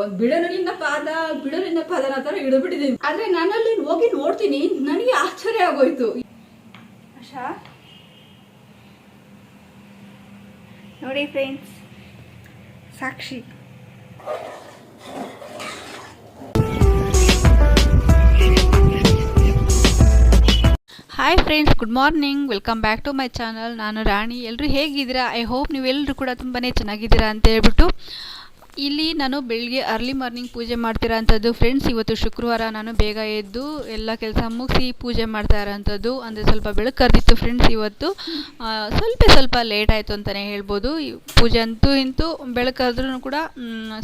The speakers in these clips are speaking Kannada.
ಒಂದ್ ಬಿಡಲಿನ ಪಾದ ಬಿಡಲಿನ ಪಾದನ ತರ ಹಿಡಿದ್ಬಿಟ್ಟಿದ್ದೀನಿ. ಆದ್ರೆ ನಾನಲ್ಲಿ ಹೋಗಿ ನೋಡ್ತೀನಿ ನನಗೆ ಆಶ್ಚರ್ಯ ಆಗೋಯ್ತು. ಆಶಾ? ನೋಡಿ friends Sakshi. Hi friends good morning welcome back to my channel ನಾನು ರಾಣಿ. ಎಲ್ಲರೂ ಹೇಗಿದ್ದೀರಾ? ಐ ಹೋಪ್ ನೀವೆಲ್ಲರೂ ಕೂಡ ತುಂಬಾ ಚೆನ್ನಾಗಿದ್ದೀರಾ ಅಂತ ಹೇಳ್ಬಿಟ್ಟು ಇಲ್ಲಿ ನಾನು ಬೆಳಿಗ್ಗೆ ಅರ್ಲಿ ಮಾರ್ನಿಂಗ್ ಪೂಜೆ ಮಾಡ್ತಿರೋ ಅಂಥದ್ದು ಫ್ರೆಂಡ್ಸ್ ಇವತ್ತು ಶುಕ್ರವಾರ ನಾನು ಬೇಗ ಎದ್ದು ಎಲ್ಲ ಕೆಲಸ ಮುಗಿಸಿ ಪೂಜೆ ಮಾಡ್ತಾ ಇರೋಂಥದ್ದು. ಅಂದರೆ ಸ್ವಲ್ಪ ಬೆಳಕು ಕರೆದಿತ್ತು ಫ್ರೆಂಡ್ಸ್ ಇವತ್ತು. ಸ್ವಲ್ಪ ಸ್ವಲ್ಪ ಲೇಟ್ ಆಯಿತು ಅಂತಲೇ ಹೇಳ್ಬೋದು. ಪೂಜೆ ಅಂತೂ ಇಂತೂ ಬೆಳಕು ಕರೆದ್ರೂ ಕೂಡ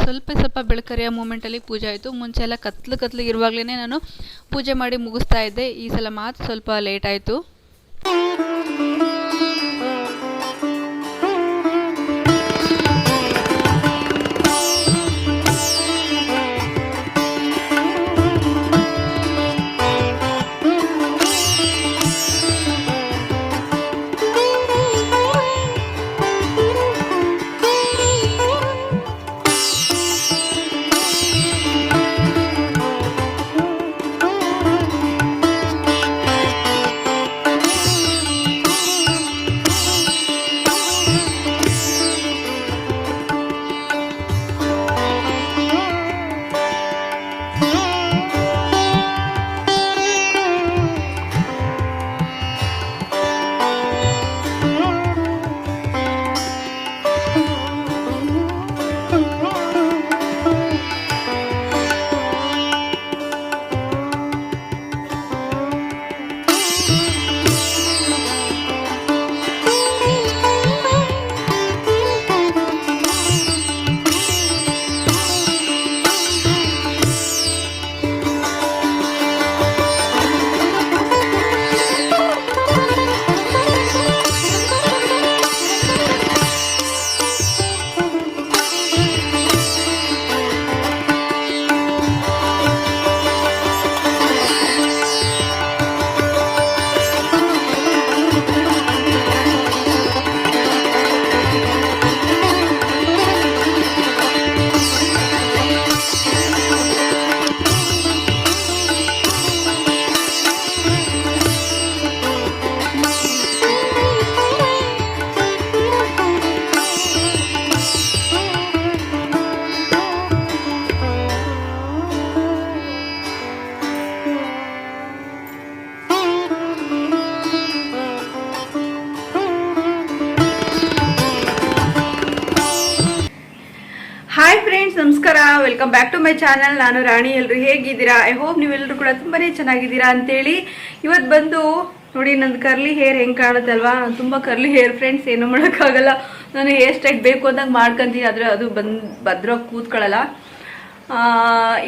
ಸ್ವಲ್ಪ ಸ್ವಲ್ಪ ಬೆಳಕರಿಯ ಮೂಮೆಂಟಲ್ಲಿ ಪೂಜೆ ಆಯಿತು. ಮುಂಚೆ ಎಲ್ಲ ಕತ್ಲು ಕತ್ಲಿಗೆ ಇರುವಾಗಲೇ ನಾನು ಪೂಜೆ ಮಾಡಿ ಮುಗಿಸ್ತಾ ಇದ್ದೆ. ಈ ಸಲ ಮಾತ್ರ ಸ್ವಲ್ಪ ಲೇಟ್ ಆಯಿತು. Welcome back to my channel ನಾನು ರಾಣಿ. ಎಲ್ಲರೂ ಹೇಗಿದ್ದೀರಾ? ಐ ಹೋಪ್ ನೀವೆಲ್ಲರೂ ಕೂಡ ತುಂಬಾನೇ ಚೆನ್ನಾಗಿದ್ದೀರಾ ಅಂತೇಳಿ ಇವತ್ತು ಬಂದು ನೋಡಿ, ನಂದು ಕರ್ಲಿ ಹೇರ್ ಹೆಂಗೆ ಕಾಣುತ್ತಲ್ವಾ? ತುಂಬ ಕರ್ಲಿ ಹೇರ್ ಫ್ರೆಂಡ್ಸ್ ಏನು ಮಾಡೋಕ್ಕಾಗಲ್ಲ. ನಾನು ಹೇರ್ ಸ್ಟೈಲ್ ಬೇಕು ಅಂದಾಗ ಮಾಡ್ಕೊಂತೀನಿ, ಆದರೆ ಅದು ಬಂದು ಭದ್ರ ಕೂತ್ಕೊಳ್ಳಲ್ಲ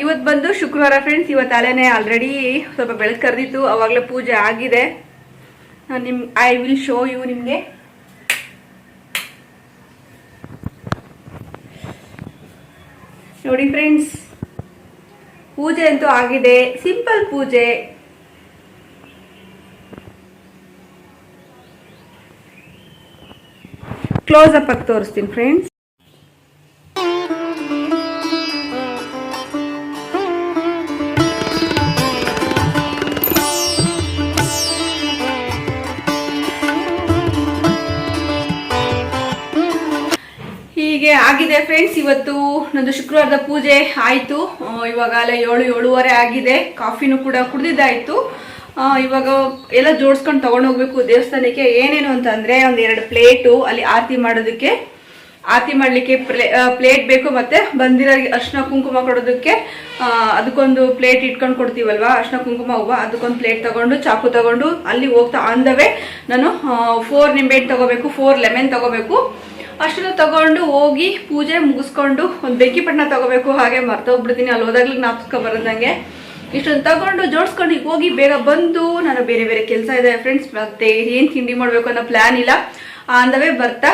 ಇವತ್ತು ಬಂದು ಶುಕ್ರವಾರ ಫ್ರೆಂಡ್ಸ್ ಇವತ್ತು ಅಲೆನೇ ಆಲ್ರೆಡಿ ಸ್ವಲ್ಪ ಬೆಳಕು ಕರೆದಿತ್ತು. ಅವಾಗಲೇ ಪೂಜೆ ಆಗಿದೆ. ನಾನು ನಿಮ್ ಐ ವಿಲ್ ಶೋ ಯು ನಿಮಗೆ. ನೋಡಿ ಫ್ರೆಂಡ್ಸ್, ಪೂಜೆ ಅಂತೂ ಆಗಿದೆ, ಸಿಂಪಲ್ ಪೂಜೆ. ಕ್ಲೋಸ್ ಅಪ್ ಆಗಿ ತೋರಿಸ್ತೀನಿ ಫ್ರೆಂಡ್ಸ್. ಹೀಗೆ ಆಗಿದೆ ಫ್ರೆಂಡ್ಸ್, ಇವತ್ತು ನಂದು ಶುಕ್ರವಾರದ ಪೂಜೆ ಆಯಿತು. ಇವಾಗಲೇ ಏಳು, ಏಳುವರೆ ಆಗಿದೆ. ಕಾಫಿನೂ ಕೂಡ ಕುಡ್ದಿದ್ದಾಯಿತು. ಇವಾಗ ಎಲ್ಲ ಜೋಡಿಸ್ಕೊಂಡು ತಗೊಂಡು ಹೋಗ್ಬೇಕು ದೇವಸ್ಥಾನಕ್ಕೆ. ಏನೇನು ಅಂತಂದರೆ ಒಂದು ಎರಡು ಪ್ಲೇಟು, ಅಲ್ಲಿ ಆರತಿ ಮಾಡೋದಕ್ಕೆ. ಆರತಿ ಮಾಡ್ಲಿಕ್ಕೆ ಪ್ಲೇಟ್ ಬೇಕು ಮತ್ತು ಬಂದಿರೋರಿಗೆ ಅರ್ಶಿನ ಕುಂಕುಮ ಕೊಡೋದಕ್ಕೆ. ಅದಕ್ಕೊಂದು ಪ್ಲೇಟ್ ಇಟ್ಕೊಂಡು ಕೊಡ್ತೀವಲ್ವಾ? ಅರ್ಶಿನ ಕುಂಕುಮ, ಹೂವ, ಅದಕ್ಕೊಂದು ಪ್ಲೇಟ್ ತೊಗೊಂಡು ಚಾಕು ತೊಗೊಂಡು ಅಲ್ಲಿ ಹೋಗ್ತಾ ಆನ್ ದ ವೇ ನಾನು ಫೋರ್ ನಿಂಬೆಹಣ್ಣು ತಗೋಬೇಕು ಫೋರ್ ಲೆಮನ್ ತಗೋಬೇಕು. ಅಷ್ಟನ್ನು ತಗೊಂಡು ಹೋಗಿ ಪೂಜೆ ಮುಗಿಸ್ಕೊಂಡು ಒಂದು ಬೆಂಕಿ ಪಟ್ಟಣ ತಗೋಬೇಕು, ಹಾಗೆ ಮರ್ತೋಗ್ಬಿಡ್ತೀನಿ ಅಲ್ಲಿ ಹೋದಾಗ್ಲಿಗೆ ಜ್ಞಾಪಕ ಬರೋದಂಗೆ. ಇಷ್ಟೊಂದು ತಗೊಂಡು ಜೋಡಿಸ್ಕೊಂಡು ಈಗ ಹೋಗಿ ಬೇಗ ಬಂದು ನಾನು ಬೇರೆ ಬೇರೆ ಕೆಲಸ ಇದೆ ಫ್ರೆಂಡ್ಸ್ ಮತ್ತೆ ಏನು ತಿಂಡಿ ಮಾಡಬೇಕು ಅನ್ನೋ ಪ್ಲ್ಯಾನ್ ಇಲ್ಲ. ಅಂದವೇ ಬರ್ತಾ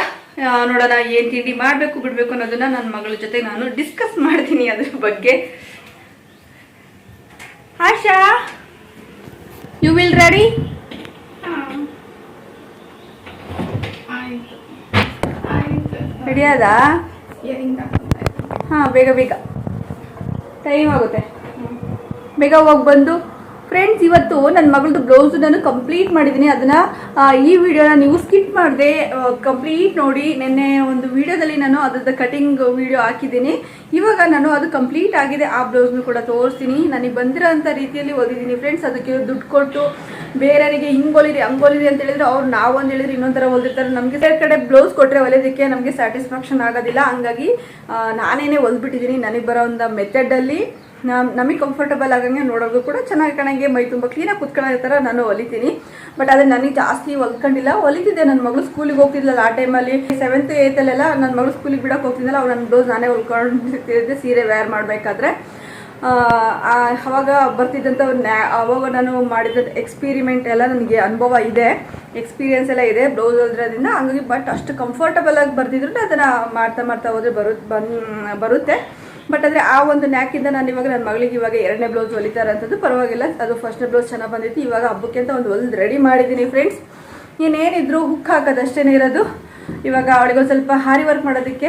ನೋಡೋಣ ಏನು ತಿಂಡಿ ಮಾಡಬೇಕು, ಬಿಡಬೇಕು ಅನ್ನೋದನ್ನ ನನ್ನ ಮಗಳ ಜೊತೆ ನಾನು ಡಿಸ್ಕಸ್ ಮಾಡ್ತೀನಿ ಅದ್ರ ಬಗ್ಗೆ. ಆಶಾ ಯು ವಿಲ್ ರೆಡಿ ಆಯ್ತು ಆಯ್ತು ರೆಡಿ ಆದಾ ಹಾಂ ಬೇಗ ಬೇಗ. ಟೈಮ್ ಆಗುತ್ತೆ. ಬೇಗ ಹೋಗಿ ಬಂದು. ಫ್ರೆಂಡ್ಸ್ ಇವತ್ತು ನನ್ನ ಮಗಳದ್ದು ಬ್ಲೌಸ್ ನಾನು ಕಂಪ್ಲೀಟ್ ಮಾಡಿದ್ದೀನಿ ಅದನ್ನ ಈ ವಿಡಿಯೋನ ನೀವು ಸ್ಕಿಪ್ ಮಾಡಿದೆ ಕಂಪ್ಲೀಟ್ ನೋಡಿ. ನಿನ್ನೆ ಒಂದು ವಿಡಿಯೋದಲ್ಲಿ ನಾನು ಅದರದ್ದು ಕಟಿಂಗ್ ವಿಡಿಯೋ ಹಾಕಿದ್ದೀನಿ. ಇವಾಗ ನಾನು ಅದು ಕಂಪ್ಲೀಟ್ ಆಗಿದೆ. ಆ ಬ್ಲೌಸ್ನು ಕೂಡ ತೋರಿಸ್ತೀನಿ. ನನಗೆ ಬಂದಿರೋಂಥ ರೀತಿಯಲ್ಲಿ ಓದಿದ್ದೀನಿ. ಫ್ರೆಂಡ್ಸ್ ಅದಕ್ಕೆ ದುಡ್ಡು ಕೊಟ್ಟು ಬೇರೆಯವರಿಗೆ ಹಿಂಗೆ ಹೊಲಿರಿ ಹಂಗೆ ಹೊಲಿರಿ ಅಂತ ಹೇಳಿದ್ರೆ ಅವ್ರು ನಾವು ಒಂದು ಹೇಳಿದ್ರೆ ಇನ್ನೊಂಥರ ಹೊಲಿರ್ತಾರೆ ನಮಗೆ ಬೇರೆ ಕಡೆ ಬ್ಲೌಸ್ ಕೊಟ್ಟರೆ ಹೊಲಿಯೋದಕ್ಕೆ ನಮಗೆ ಸ್ಯಾಟಿಸ್ಫ್ಯಾಕ್ಷನ್ ಆಗೋದಿಲ್ಲ. ಹಂಗಾಗಿ ನಾನೇನೇ ಹೊಲ್ಬಿಟ್ಟಿದ್ದೀನಿ ನನಗೆ ಬರೋ ಒಂದು ಮೆಥಡಲ್ಲಿ ನಮಗೆ ಕಂಫರ್ಟಬಲ್ ಆಗಂಗೆ ನೋಡೋದು ಕೂಡ ಚೆನ್ನಾಗಿ ಕಾಣಂಗೆ ಮೈ ತುಂಬ ಕ್ಲೀನಾಗಿ ಕುತ್ಕೊಳ್ಳೋ ಥರ ನಾನು ಹೊಲಿತೀನಿ ಬಟ್ ಆದರೆ ನನಗೆ ಜಾಸ್ತಿ ಹೊಲ್ಕೊಂಡಿಲ್ಲ ಹೊಲಿತಿದ್ದೆ ನನ್ನ ಮಗಳು ಸ್ಕೂಲಿಗೆ ಹೋಗ್ತಿದ್ಲಲ್ಲ ಆ ಟೈಮಲ್ಲಿ ಸೆವೆಂತ್ ಏಯ್ತಲ್ಲೆಲ್ಲ ನನ್ನ ಮಗಳು ಸ್ಕೂಲಿಗೆ ಬಿಡೋಕೆ ಹೋಗ್ತಿದ್ದಲ್ಲ ಅವ್ರು ನನ್ನ ಬ್ಲೌಸ್ ನಾನೇ ಹೊಲ್ಕೊಂಡಿರ್ತಿದ್ದೆ ಸೀರೆ ವೇರ್ ಮಾಡಬೇಕಾದ್ರೆ. ಅವಾಗ ಬರ್ತಿದ್ದಂಥ ಅವಾಗ ನಾನು ಮಾಡಿದ ಎಕ್ಸ್ಪೀರಿಮೆಂಟ್ ಎಲ್ಲ ನನಗೆ ಅನುಭವ ಇದೆ. ಎಕ್ಸ್ಪೀರಿಯನ್ಸ್ ಎಲ್ಲ ಇದೆ ಬ್ಲೌಸ್ ಹೊಲ್ದ್ರದಿಂದ. ಹಂಗಾಗಿ ಬಟ್ ಅಷ್ಟು ಕಂಫರ್ಟಬಲ್ ಆಗಿ ಬರ್ತಿದ್ರು ಅದನ್ನು ಮಾಡ್ತಾ ಮಾಡ್ತಾ ಹೋದ್ರೆ ಬರು ಬನ್, ಬರುತ್ತೆ. ಬಟ್ ಆದರೆ ಆ ಒಂದು ನ್ಯಾಕಿಂದ ನಾನು ಇವಾಗ ನನ್ನ ಮಗಳಿಗೆ ಇವಾಗ ಎರಡನೇ ಬ್ಲೌಸ್ ಹೊಲಿತಾರ ಅಂತದ್ದು ಪರವಾಗಿಲ್ಲ. ಅದು ಫಸ್ಟ್ನೇ ಬ್ಲೌಸ್ ಚೆನ್ನಾಗಿ ಬಂದಿತ್ತು. ಇವಾಗ ಹಬ್ಬಕ್ಕೆ ಅಂತ ಒಂದು ಹೊಲ್ದು ರೆಡಿ ಮಾಡಿದ್ದೀನಿ ಫ್ರೆಂಡ್ಸ್ ಇನ್ನೇನಿದ್ರು ಹುಕ್ ಹಾಕೋದಷ್ಟೇ ಇರೋದು. ಇವಾಗ ಅವಳಿಗೊಂದು ಸ್ವಲ್ಪ ಹಾರಿ ವರ್ಕ್ ಮಾಡೋದಕ್ಕೆ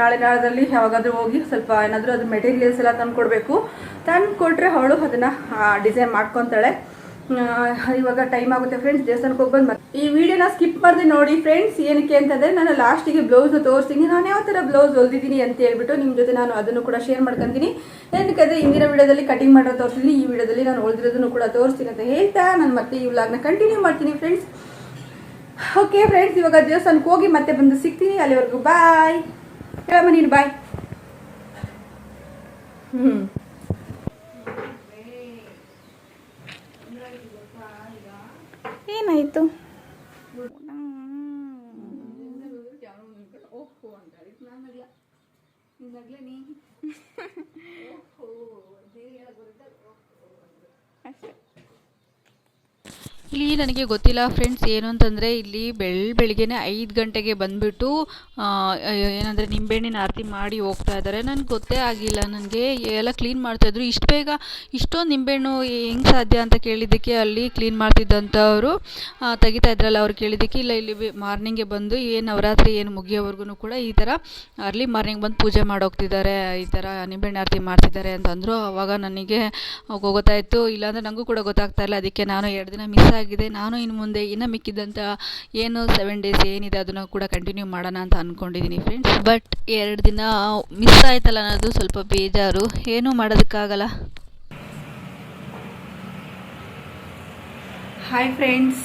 ನಾಳೆ ನಾಳದಲ್ಲಿ ಯಾವಾಗಾದರೂ ಹೋಗಿ ಸ್ವಲ್ಪ ಏನಾದರೂ ಅದು ಮೆಟೀರಿಯಲ್ಸ್ ಎಲ್ಲ ತಂದು ಕೊಡಬೇಕು ತಂದು ಅವಳು ಅದನ್ನು ಡಿಸೈನ್ ಮಾಡ್ಕೊತಾಳೆ. ಇವಾಗ ಟೈಮ್ ಆಗುತ್ತೆ ಫ್ರೆಂಡ್ಸ್ ದೇವಸ್ಥಾನಕ್ಕೆ ಹೋಗ್ಬಂದು ಮತ್ತೆ. ಈ ವಿಡಿಯೋನ ಸ್ಕಿಪ್ ಮಾಡಿದೆ ನೋಡಿ ಫ್ರೆಂಡ್ಸ್ ಏನಕ್ಕೆ ಅಂತಂದರೆ ನಾನು ಲಾಸ್ಟಿಗೆ ಬ್ಲೌಸ್ನ ತೋರಿಸ್ತೀನಿ. ನಾನು ಯಾವ ಥರ ಬ್ಲೌಸ್ ಹೊಲ್ದಿದ್ದೀನಿ ಅಂತ ಹೇಳ್ಬಿಟ್ಟು ನಿಮ್ಮ ಜೊತೆ ನಾನು ಅದನ್ನು ಕೂಡ ಶೇರ್ ಮಾಡ್ಕೊತೀನಿ. ಏನಕ್ಕೆ ಇಂದಿನ ವಿಡಿಯೋದಲ್ಲಿ ಕಟಿಂಗ್ ಮಾಡೋ ತೋರಿಸ್ತೀನಿ ಈ ವಿಡಿಯೋದಲ್ಲಿ ನಾನು ಹೊಲ್ದಿರೋದನ್ನು ಕೂಡ ತೋರಿಸ್ತೀನಿ ಅಂತ ಹೇಳ್ತಾ ನಾನು ಮತ್ತೆ ಈ ವ್ಲಾಗ್ನ ಕಂಟಿನ್ಯೂ ಮಾಡ್ತೀನಿ ಫ್ರೆಂಡ್ಸ್ ಓಕೆ ಫ್ರೆಂಡ್ಸ್ ಇವಾಗ ದೇವಸ್ಥಾನಕ್ಕೆ ಹೋಗಿ ಮತ್ತೆ ಬಂದು ಸಿಗ್ತೀನಿ. ಅಲ್ಲಿವರೆಗೂ ಬಾಯ್ ಹೇಳಮ್ಮ ನೀನು ಬಾಯ್ ಹ್ಞೂ ಏನಾಯ್ತು ಇಲ್ಲಿ ನನಗೆ ಗೊತ್ತಿಲ್ಲ ಫ್ರೆಂಡ್ಸ್ ಏನು ಅಂತಂದರೆ ಇಲ್ಲಿ ಬೆಳ್, ಬೆಳಿಗ್ಗೆನೆ ಐದು ಗಂಟೆಗೆ ಬಂದುಬಿಟ್ಟು ಏನಂದರೆ ನಿಂಬೆಹಣ್ಣಿನ ಆರತಿ ಮಾಡಿ ಹೋಗ್ತಾ ಇದ್ದಾರೆ. ನನಗೆ ಗೊತ್ತೇ ಆಗಿಲ್ಲ ನನಗೆ. ಎಲ್ಲ ಕ್ಲೀನ್ ಮಾಡ್ತಾಯಿದ್ರು ಇಷ್ಟು ಬೇಗ ಇಷ್ಟೊಂದು ನಿಂಬೆಹಣ್ಣು ಹೆಂಗೆ ಸಾಧ್ಯ ಅಂತ ಕೇಳಿದ್ದಕ್ಕೆ ಅಲ್ಲಿ ಕ್ಲೀನ್ ಮಾಡ್ತಿದ್ದಂಥವರು ತೆಗಿತಾ ಇದ್ರಲ್ಲ ಅವ್ರು ಕೇಳಿದ್ದಕ್ಕೆ, ಇಲ್ಲ ಇಲ್ಲಿ ಮಾರ್ನಿಂಗೆ ಬಂದು ಏನು ನವರಾತ್ರಿ ಏನು ಮುಗಿಯೋವರೆಗೂ ಕೂಡ ಈ ಥರ ಅರ್ಲಿ ಮಾರ್ನಿಂಗ್ ಬಂದು ಪೂಜೆ ಮಾಡೋಗ್ತಿದ್ದಾರೆ, ಈ ಥರ ನಿಂಬೆಹಣ್ಣು ಆರತಿ ಮಾಡ್ತಿದ್ದಾರೆ ಅಂತಂದರು. ಅವಾಗ ನನಗೆ ಗೊತ್ತಾಯಿತು ಇಲ್ಲಾಂದರೆ ನನಗೂ ಕೂಡ ಗೊತ್ತಾಗ್ತಾ ಇಲ್ಲ. ಅದಕ್ಕೆ ನಾನು ಎರಡು ದಿನ ಮಿಸ್ ಆಗಿದೆ. ನಾನು ಇನ್ನು ಮುಂದೆ ಇನ್ನು ಮಿಕ್ಕಿದಂಥ ಏನು ಸೆವೆನ್ ಡೇಸ್ ಏನಿದೆ ಅದನ್ನು ಕೂಡ ಕಂಟಿನ್ಯೂ ಮಾಡೋಣ ಅಂತ ಅಂದ್ಕೊಂಡಿದ್ದೀನಿ ಫ್ರೆಂಡ್ಸ್ ಬಟ್ ಎರಡು ದಿನ ಮಿಸ್ ಆಯ್ತಲ್ಲ ಅನ್ನೋದು ಸ್ವಲ್ಪ ಬೇಜಾರು. ಏನೂ ಮಾಡೋದಕ್ಕಾಗಲ್ಲ. ಹಾಯ್ ಫ್ರೆಂಡ್ಸ್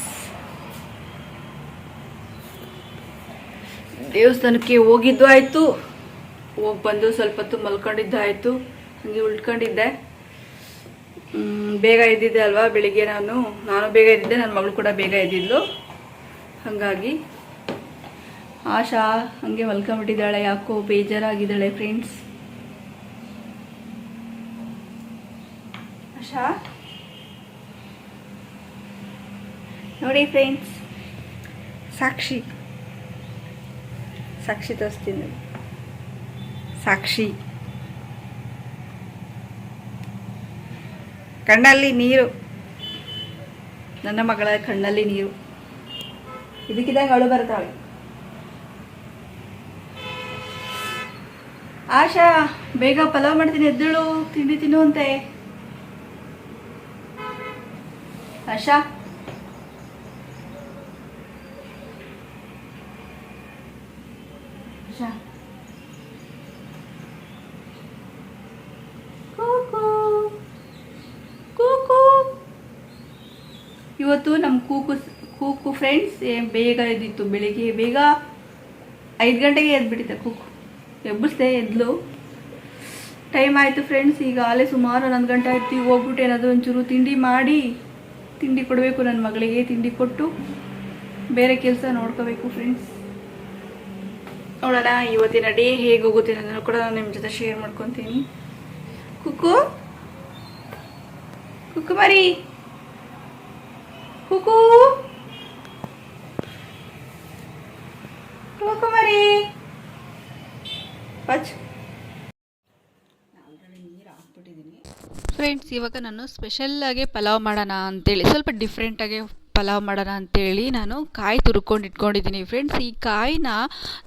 ದೇವಸ್ಥಾನಕ್ಕೆ ಹೋಗಿದ್ದು ಆಯಿತು. ಹೋಗಿ ಬಂದು ಸ್ವಲ್ಪ ಹೊತ್ತು ಮಲ್ಕೊಂಡಿದ್ದು ಆಯಿತು ಹಂಗೆ ಉಳ್ಕೊಂಡಿದ್ದೆ. ಬೇಗ ಎದ್ದಿದ್ದೆ ಅಲ್ವಾ? ಬೆಳಿಗ್ಗೆ ನಾನು ನಾನು ಬೇಗ ಎದ್ದಿದ್ದೆ ನನ್ನ ಮಗಳು ಕೂಡ ಬೇಗ ಎದ್ದಿದ್ಲು. ಹಾಗಾಗಿ ಆಶಾ ಹಂಗೆ ಮಲ್ಕೊಂಬಿಟ್ಟಿದ್ದಾಳೆ ಯಾಕೋ ಬೇಜಾರಾಗಿದ್ದಾಳೆ ಫ್ರೆಂಡ್ಸ್ ಆಶಾ? ನೋಡಿ ಫ್ರೆಂಡ್ಸ್ ಸಾಕ್ಷಿ. ಸಾಕ್ಷಿ ತೋರಿಸ್ತೀನಿ. ಸಾಕ್ಷಿ. ಕಣ್ಣಲ್ಲಿ ನೀರು. ನನ್ನ ಮಗಳ ಕಣ್ಣಲ್ಲಿ ನೀರು. ಇದಕ್ಕಿದ್ದಾಗ ಅಳು ಬರ್ತಾಳೆ ಆಶಾ, ಬೇಗ ಪಲಾವ್ ಮಾಡ್ತೀನಿ, ಎದ್ದಳು, ತಿಂಡಿ ತಿನ್ನುವಂತೆ ಆಶಾ ಕೂಕು ಕೂಕು ಇವತ್ತು ನಮ್ಮ ಕೂಕು ಕೂಕು ಫ್ರೆಂಡ್ಸ್ ಬೇಗ ಎದ್ದಿತ್ತು ಬೆಳಿಗ್ಗೆ ಬೇಗ ಐದು ಗಂಟೆಗೆ ಎದ್ಬಿಟ್ಟಿದ್ದೆ ಕೂಕು. ಎಬ್ಬಿಸ್ದೆ, ಎದ್ಲು. ಟೈಮ್ ಆಯಿತು ಫ್ರೆಂಡ್ಸ್ ಈಗ ಆಲೇ ಸುಮಾರು ಹನ್ನೊಂದು ಗಂಟೆ ಆಯ್ತು ಹೋಗ್ಬಿಟ್ಟು ಏನಾದರೂ ಒಂಚೂರು ತಿಂಡಿ ಮಾಡಿ, ತಿಂಡಿ ಕೊಡಬೇಕು ನನ್ನ ಮಗಳಿಗೆ, ತಿಂಡಿ ಕೊಟ್ಟು, ಬೇರೆ ಕೆಲಸ ನೋಡ್ಕೋಬೇಕು ಫ್ರೆಂಡ್ಸ್ ನೋಡೋಣ, ಇವತ್ತಿನ ಡೇ ಹೇಗೆ ಹೋಗುತ್ತೆ ಅನ್ನೋದನ್ನು ಕೂಡ ನಾನು ನಿಮ್ಮ ಜೊತೆ ಶೇರ್ ಮಾಡ್ಕೊತೀನಿ. ಕುಕ್ಕು ಕುಕ್ಕು ಮರಿ. ಪಚ್ ಫ್ರೆಂಡ್ಸ್ ಇವಾಗ ನಾನು ಸ್ಪೆಷಲ್ಲಾಗಿ ಪಲಾವ್ ಮಾಡೋಣ ಅಂತೇಳಿ. ಸ್ವಲ್ಪ ಡಿಫ್ರೆಂಟಾಗಿ ಪಲಾವ್ ಮಾಡೋಣ ಅಂತೇಳಿ ನಾನು ಕಾಯಿ ತುರ್ಕೊಂಡು ಇಟ್ಕೊಂಡಿದ್ದೀನಿ ಫ್ರೆಂಡ್ಸ್ ಈ ಕಾಯಿನ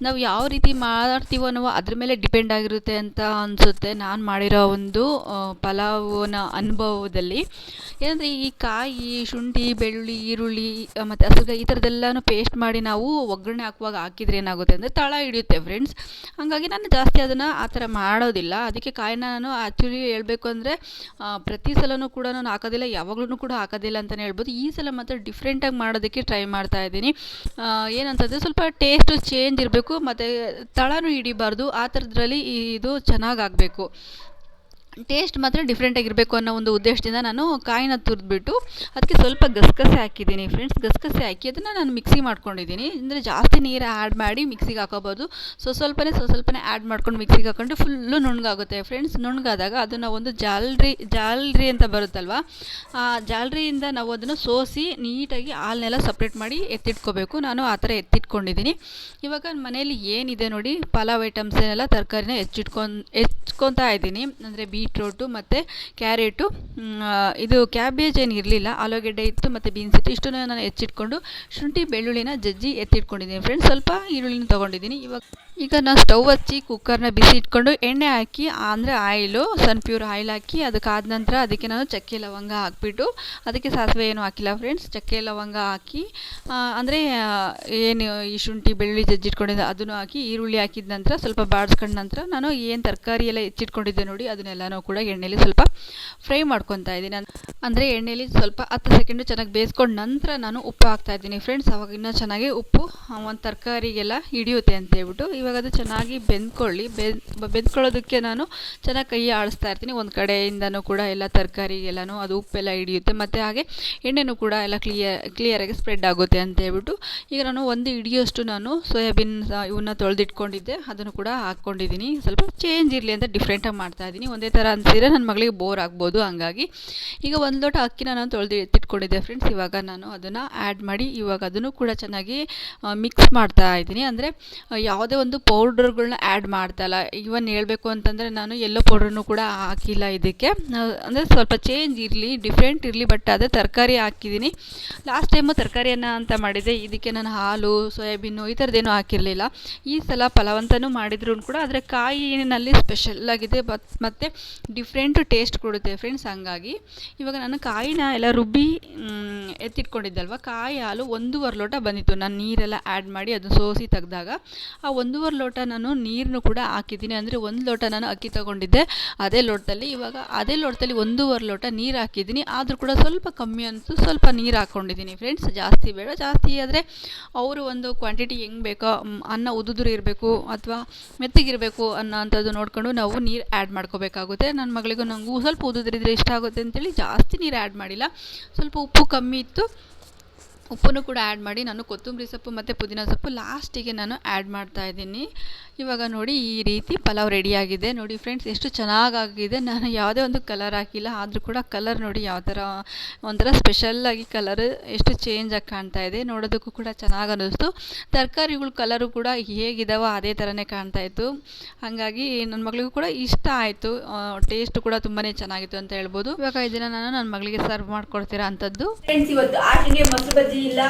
ನಾವು ಯಾವ ರೀತಿ ಮಾಡ್ತೀವೋ ಅನ್ನೋ ಅದ್ರ ಮೇಲೆ ಡಿಪೆಂಡ್ ಆಗಿರುತ್ತೆ ಅಂತ ಅನಿಸುತ್ತೆ. ನಾನು ಮಾಡಿರೋ ಒಂದು ಪಲಾವನ ಅನುಭವದಲ್ಲಿ. ಏನಂದರೆ ಈ ಕಾಯಿ, ಶುಂಠಿ, ಬೆಳ್ಳುಳ್ಳಿ, ಈರುಳ್ಳಿ ಮತ್ತು ಹಸುಗ ಈ ಥರದ್ದೆಲ್ಲನೂ ಪೇಸ್ಟ್ ಮಾಡಿ ನಾವು ಒಗ್ಗರಣೆ ಹಾಕುವಾಗ ಹಾಕಿದ್ರೆ ಏನಾಗುತ್ತೆ ಅಂದರೆ ತಳ ಹಿಡಿಯುತ್ತೆ ಫ್ರೆಂಡ್ಸ್ ಹಾಗಾಗಿ ನಾನು ಜಾಸ್ತಿ ಅದನ್ನು ಆ ಥರ ಮಾಡೋದಿಲ್ಲ. ಅದಕ್ಕೆ ಕಾಯಿನ ನಾನು ಆ್ಯಕ್ಚುಲಿ ಹೇಳಬೇಕು ಅಂದರೆ ಪ್ರತಿ ಸಲನೂ ಕೂಡ ನಾನು ಹಾಕೋದಿಲ್ಲ ಯಾವಾಗಲೂ ಕೂಡ ಹಾಕೋದಿಲ್ಲ ಅಂತಲೇ ಹೇಳ್ಬೋದು. ಈ ಸಲ ಮಾತ್ರ ಡಿಫ್ರೆಂಟಾಗಿ ಮಾಡೋದಕ್ಕೆ ಟ್ರೈ ಮಾಡ್ತಾ ಇದ್ದೀನಿ. ಏನಂತಂದರೆ ಸ್ವಲ್ಪ ಟೇಸ್ಟು ಚೇಂಜ್ ಇರಬೇಕು, ಮತ್ತು ತಳನೂ ಹಿಡಿಬಾರ್ದು, ಆ ಥರದ್ರಲ್ಲಿ ಇದು ಚೆನ್ನಾಗಾಗಬೇಕು ಟೇಸ್ಟ್ ಮಾತ್ರ ಡಿಫ್ರೆಂಟಾಗಿರಬೇಕು ಅನ್ನೋ ಒಂದು ಉದ್ದೇಶದಿಂದ ನಾನು ಕಾಯಿನ ತುರಿದ್ಬಿಟ್ಟು ಅದಕ್ಕೆ ಸ್ವಲ್ಪ ಗಸಗಸೆ ಹಾಕಿದ್ದೀನಿ ಫ್ರೆಂಡ್ಸ್ ಗಸಗಸೆ ಹಾಕಿ ಅದನ್ನು ನಾನು ಮಿಕ್ಸಿ ಮಾಡ್ಕೊಂಡಿದ್ದೀನಿ. ಅಂದರೆ ಜಾಸ್ತಿ ನೀರು ಆ್ಯಡ್ ಮಾಡಿ ಮಿಕ್ಸಿಗೆ ಹಾಕೋಬೋದು. ಸೊ ಸ್ವಲ್ಪನೇ ಸೊ ಸ್ವಲ್ಪನೇ ಆ್ಯಡ್ ಮಾಡ್ಕೊಂಡು ಮಿಕ್ಸಿಗೆ ಹಾಕೊಂಡು ಫುಲ್ಲು ನುಣ್ಣಗಾಗುತ್ತೆ ಫ್ರೆಂಡ್ಸ್ ನುಣ್ಣಗಾದಾಗ ಅದನ್ನು ಒಂದು ಜಾಲ್ರಿ ಜಾಲ್ರಿ ಅಂತ ಬರುತ್ತಲ್ವ? ಆ ಜಾಲ್ರಿಯಿಂದ ನಾವು ಅದನ್ನು ಸೋಸಿ ನೀಟಾಗಿ ಹಾಲನ್ನೆಲ್ಲ ಸಪ್ರೇಟ್ ಮಾಡಿ ಎತ್ತಿಟ್ಕೋಬೇಕು. ನಾನು ಆ ಥರ ಎತ್ತಿಟ್ಕೊಂಡಿದ್ದೀನಿ. ಇವಾಗ ಮನೆಯಲ್ಲಿ ಏನಿದೆ ನೋಡಿ, ಪಲಾವ್ ಐಟಮ್ಸ್ ಏನೆಲ್ಲ ತರಕಾರಿನ ಹೆಚ್ಚಿಟ್ಕೊಂಡು ಹೆಚ್ಕೊತಾ ಇದ್ದೀನಿ. ಅಂದರೆ ಬೀಟ್ರೋಟು ಮತ್ತು ಕ್ಯಾರೆಟು. ಇದು ಕ್ಯಾಬೇಜ್ ಏನು ಇರಲಿಲ್ಲ, ಆಲೂಗೆಡ್ಡೆ ಇತ್ತು ಮತ್ತು ಬೀನ್ಸ್ ಇತ್ತು. ಇಷ್ಟನ್ನು ನಾನು ಹೆಚ್ಚಿಟ್ಕೊಂಡು ಶುಂಠಿ, ಬೆಳ್ಳುಳ್ಳಿನ ಜಜ್ಜಿ ಎತ್ತಿಟ್ಕೊಂಡಿದ್ದೀನಿ ಫ್ರೆಂಡ್ಸ್ ಸ್ವಲ್ಪ ಈರುಳ್ಳಿನ ತೊಗೊಂಡಿದ್ದೀನಿ. ಇವಾಗ ಈಗ ನಾನು ಸ್ಟವ್ ಹಚ್ಚಿ ಕುಕ್ಕರ್ನ ಬಿಸಿ ಇಟ್ಕೊಂಡು ಎಣ್ಣೆ ಹಾಕಿ, ಅಂದರೆ ಆಯಿಲು ಸನ್ಪ್ಯೂರ್ ಆಯಿಲ್ ಹಾಕಿ ಅದಕ್ಕಾದ ನಂತರ ಅದಕ್ಕೆ ನಾನು ಚಕ್ಕೆ ಲವಂಗ ಹಾಕ್ಬಿಟ್ಟು, ಅದಕ್ಕೆ ಸಾಸಿವೆ ಏನು ಹಾಕಿಲ್ಲ ಫ್ರೆಂಡ್ಸ್ ಚಕ್ಕೆ ಲವಂಗ ಹಾಕಿ ಅಂದರೆ ಏನು ಈ ಶುಂಠಿ, ಬೆಳ್ಳುಳ್ಳಿ ಜಜ್ಜಿಟ್ಕೊಂಡಿದ್ದೆ ಅದನ್ನು ಹಾಕಿ, ಈರುಳ್ಳಿ ಹಾಕಿದ ನಂತರ ಸ್ವಲ್ಪ ಬಾಡಿಸ್ಕೊಂಡ ನಂತರ ನಾನು ಏನು ತರಕಾರಿ ಎಲ್ಲ ಹೆಚ್ಚಿಟ್ಕೊಂಡಿದ್ದೆ ನೋಡಿ ಅದನ್ನೆಲ್ಲನೂ ಕೂಡ ಎಣ್ಣೆಲಿ ಸ್ವಲ್ಪ ಫ್ರೈ ಮಾಡ್ಕೊತಾ ಇದ್ದೀನಿ. ಅಂದರೆ ಎಣ್ಣೆಲಿ ಸ್ವಲ್ಪ ಹತ್ತು ಸೆಕೆಂಡು ಚೆನ್ನಾಗಿ ಬೇಯಿಸ್ಕೊಂಡು ನಂತರ ನಾನು ಉಪ್ಪು ಹಾಕ್ತಾ ಇದ್ದೀನಿ. ಫ್ರೆಂಡ್ಸ್ ಅವಾಗ ಇನ್ನೂ ಚೆನ್ನಾಗಿ ಉಪ್ಪು ಒಂದು ತರಕಾರಿಗೆಲ್ಲ ಹಿಡಿಯುತ್ತೆ ಅಂತ ಹೇಳ್ಬಿಟ್ಟು ಇವಾಗ ಅದು ಚೆನ್ನಾಗಿ ಬೆಂದ್ಕೊಳ್ಳಿ. ಬೆನ್ ಬೆಂದ್ಕೊಳ್ಳೋದಕ್ಕೆ ನಾನು ಚೆನ್ನಾಗಿ ಕೈ ಆಡಿಸ್ತಾ ಇರ್ತೀನಿ. ಒಂದು ಕಡೆಯಿಂದನೂ ಕೂಡ ಎಲ್ಲ ತರಕಾರಿಗೆಲ್ಲನೂ ಅದು ಉಪ್ಪೆಲ್ಲ ಹಿಡಿಯುತ್ತೆ. ಮತ್ತು ಹಾಗೆ ಎಣ್ಣೆನೂ ಕೂಡ ಎಲ್ಲ ಕ್ಲಿಯರ್ ಕ್ಲಿಯರಾಗಿ ಸ್ಪ್ರೆಡ್ ಆಗುತ್ತೆ ಅಂತ ಹೇಳ್ಬಿಟ್ಟು ಈಗ ನಾನು ಒಂದು ಹಿಡಿಯೋಷ್ಟು ನಾನು ಸೋಯಾಬೀನ್ ಇವನ್ನ ತೊಳೆದಿಟ್ಕೊಂಡಿದ್ದೆ. ಅದನ್ನು ಕೂಡ ಹಾಕ್ಕೊಂಡಿದ್ದೀನಿ. ಸ್ವಲ್ಪ ಚೇಂಜ್ ಇರಲಿ ಅಂತ ಡಿಫ್ರೆಂಟಾಗಿ ಮಾಡ್ತಾ ಇದ್ದೀನಿ. ಒಂದೇ ಥರ ಅನಿಸಿದ್ರೆ ನನ್ನ ಮಗಳಿಗೆ ಬೋರ್ ಆಗ್ಬೋದು, ಹಂಗಾಗಿ. ಈಗ ಒಂದು ಲೋಟ ಅಕ್ಕಿನ ನಾನು ತೊಳೆದು ಎತ್ತಿಟ್ಕೊಂಡಿದ್ದೆ ಫ್ರೆಂಡ್ಸ್ ಇವಾಗ ನಾನು ಅದನ್ನು ಆ್ಯಡ್ ಮಾಡಿ ಇವಾಗ ಅದನ್ನು ಕೂಡ ಚೆನ್ನಾಗಿ ಮಿಕ್ಸ್ ಮಾಡ್ತಾ ಇದ್ದೀನಿ. ಅಂದರೆ ಯಾವುದೇ ಒಂದು ಪೌಡ್ರ್ಗಳನ್ನ ಆ್ಯಡ್ ಮಾಡ್ತಾ ಇಲ್ಲ. ಇವನ್ ಹೇಳಬೇಕು ಅಂತಂದರೆ ನಾನು ಎಲ್ಲೋ ಪೌಡ್ರನ್ನು ಕೂಡ ಹಾಕಿಲ್ಲ ಇದಕ್ಕೆ. ಅಂದರೆ ಸ್ವಲ್ಪ ಚೇಂಜ್ ಇರಲಿ ಡಿಫ್ರೆಂಟ್ ಇರಲಿ ಬಟ್ ಅದೇ ತರಕಾರಿ ಹಾಕಿದ್ದೀನಿ. ಲಾಸ್ಟ್ ಟೈಮು ತರಕಾರಿಯನ್ನು ಅಂತ ಮಾಡಿದ್ದೆ, ಇದಕ್ಕೆ ನಾನು ಹಾಲು, ಸೋಯಾಬೀನು ಈ ಥರದ್ದೇನು ಹಾಕಿರಲಿಲ್ಲ. ಈ ಸಲ ಫಲವಂತನೂ ಮಾಡಿದ್ರು ಕೂಡ, ಆದರೆ ಕಾಯಿನಲ್ಲಿ ಸ್ಪೆಷಲ್ ಆಗಿದೆ ಮತ್ತು ಡಿಫ್ರೆಂಟ್ ಟೇಸ್ಟ್ ಕೊಡುತ್ತೆ ಫ್ರೆಂಡ್ಸ್ ಹಂಗಾಗಿ. ಇವಾಗ ನಾನು ಕಾಯಿನ ಎಲ್ಲ ರುಬ್ಬಿ ಎತ್ತಿಟ್ಕೊಂಡಿದ್ದಲ್ವ? ಕಾಯಿ ಹಾಲು ಒಂದೂವರೆ ಲೋಟ ಬಂದಿತ್ತು. ನಾನು ನೀರೆಲ್ಲ ಆ್ಯಡ್ ಮಾಡಿ ಅದನ್ನು ಸೋಸಿ ತೆಗೆದಾಗ ಆ ಒಂದೂವರೆ ಲೋಟ ನಾನು ನೀರನ್ನು ಕೂಡ ಹಾಕಿದ್ದೀನಿ. ಅಂದರೆ ಒಂದು ಲೋಟ ನಾನು ಅಕ್ಕಿ ತಗೊಂಡಿದ್ದೆ. ಅದೇ ಲೋಟದಲ್ಲಿ ಇವಾಗ ಅದೇ ಲೋಟದಲ್ಲಿ ಒಂದೂವರೆ ಲೋಟ ನೀರು ಹಾಕಿದ್ದೀನಿ. ಆದರೂ ಕೂಡ ಸ್ವಲ್ಪ ಕಮ್ಮಿ ಅನಿಸ್ತು ಸ್ವಲ್ಪ ನೀರು ಹಾಕ್ಕೊಂಡಿದ್ದೀನಿ ಫ್ರೆಂಡ್ಸ್ ಜಾಸ್ತಿ ಬೇಡ. ಜಾಸ್ತಿ ಆದರೆ ಅವರು ಒಂದು ಕ್ವಾಂಟಿಟಿ ಹೆಂಗೆ ಬೇಕೋ ಅನ್ನ ಉದುದ್ರು ಇರಬೇಕು ಅಥವಾ ಮೆತ್ತಗಿರಬೇಕು ಅನ್ನೋ ಅಂಥದ್ದು ನೋಡಿಕೊಂಡು ನಾವು ನೀರು ಆ್ಯಡ್ ಮಾಡ್ಕೋಬೇಕಾಗುತ್ತೆ. ನನ್ನ ಮಗಳಿಗೂ ನನಗೂ ಸ್ವಲ್ಪ ಉದುದ್ರಿದ್ರೆ ಇಷ್ಟ ಆಗುತ್ತೆ ಅಂತೇಳಿ ಜಾಸ್ತಿ ನೀರು ಆ್ಯಡ್ ಮಾಡಿಲ್ಲ. ಸ್ವಲ್ಪ ಉಪ್ಪು ಕಮ್ಮಿ ಇತ್ತು. ಉಪ್ಪನ್ನು ಕೂಡ ಆ್ಯಡ್ ಮಾಡಿ ನಾನು ಕೊತ್ತಂಬರಿ ಸೊಪ್ಪು ಮತ್ತು ಪುದೀನ ಸೊಪ್ಪು ಲಾಸ್ಟಿಗೆ ನಾನು ಆ್ಯಡ್ ಮಾಡ್ತಾ ಇದ್ದೀನಿ. ಇವಾಗ ನೋಡಿ ಈ ರೀತಿ ಪಲಾವ್ ರೆಡಿಯಾಗಿದೆ ನೋಡಿ ಫ್ರೆಂಡ್ಸ್ ಎಷ್ಟು ಚೆನ್ನಾಗಾಗಿದೆ. ನಾನು ಯಾವುದೇ ಒಂದು ಕಲರ್ ಹಾಕಿಲ್ಲ. ಆದರೂ ಕೂಡ ಕಲರ್ ನೋಡಿ ಯಾವ ಥರ ಒಂಥರ ಸ್ಪೆಷಲ್ಲಾಗಿ ಕಲರ್ ಎಷ್ಟು ಚೇಂಜಾಗಿ ಕಾಣ್ತಾ ಇದೆ. ನೋಡೋದಕ್ಕೂ ಕೂಡ ಚೆನ್ನಾಗಿ ಅನ್ನಿಸ್ತು. ತರಕಾರಿಗಳ ಕಲರು ಕೂಡ ಹೇಗಿದಾವೋ ಅದೇ ಥರನೇ ಕಾಣ್ತಾ ಇತ್ತು. ಹಾಗಾಗಿ ನನ್ನ ಮಗಳಿಗೂ ಕೂಡ ಇಷ್ಟ ಆಯಿತು. ಟೇಸ್ಟ್ ಕೂಡ ತುಂಬಾ ಚೆನ್ನಾಗಿತ್ತು ಅಂತ ಹೇಳ್ಬೋದು. ಇವಾಗ ಇದನ್ನು ನಾನು ನನ್ನ ಮಗಳಿಗೆ ಸರ್ವ್ ಮಾಡ್ಕೊಡ್ತೀರಾ ಅಂಥದ್ದು ಫ್ರೆಂಡ್ಸ್ ಇವತ್ತು ಆಕೆಗೆ ಮೊಸರು ಬಜ್ಜಿ ಇಲ್ಲ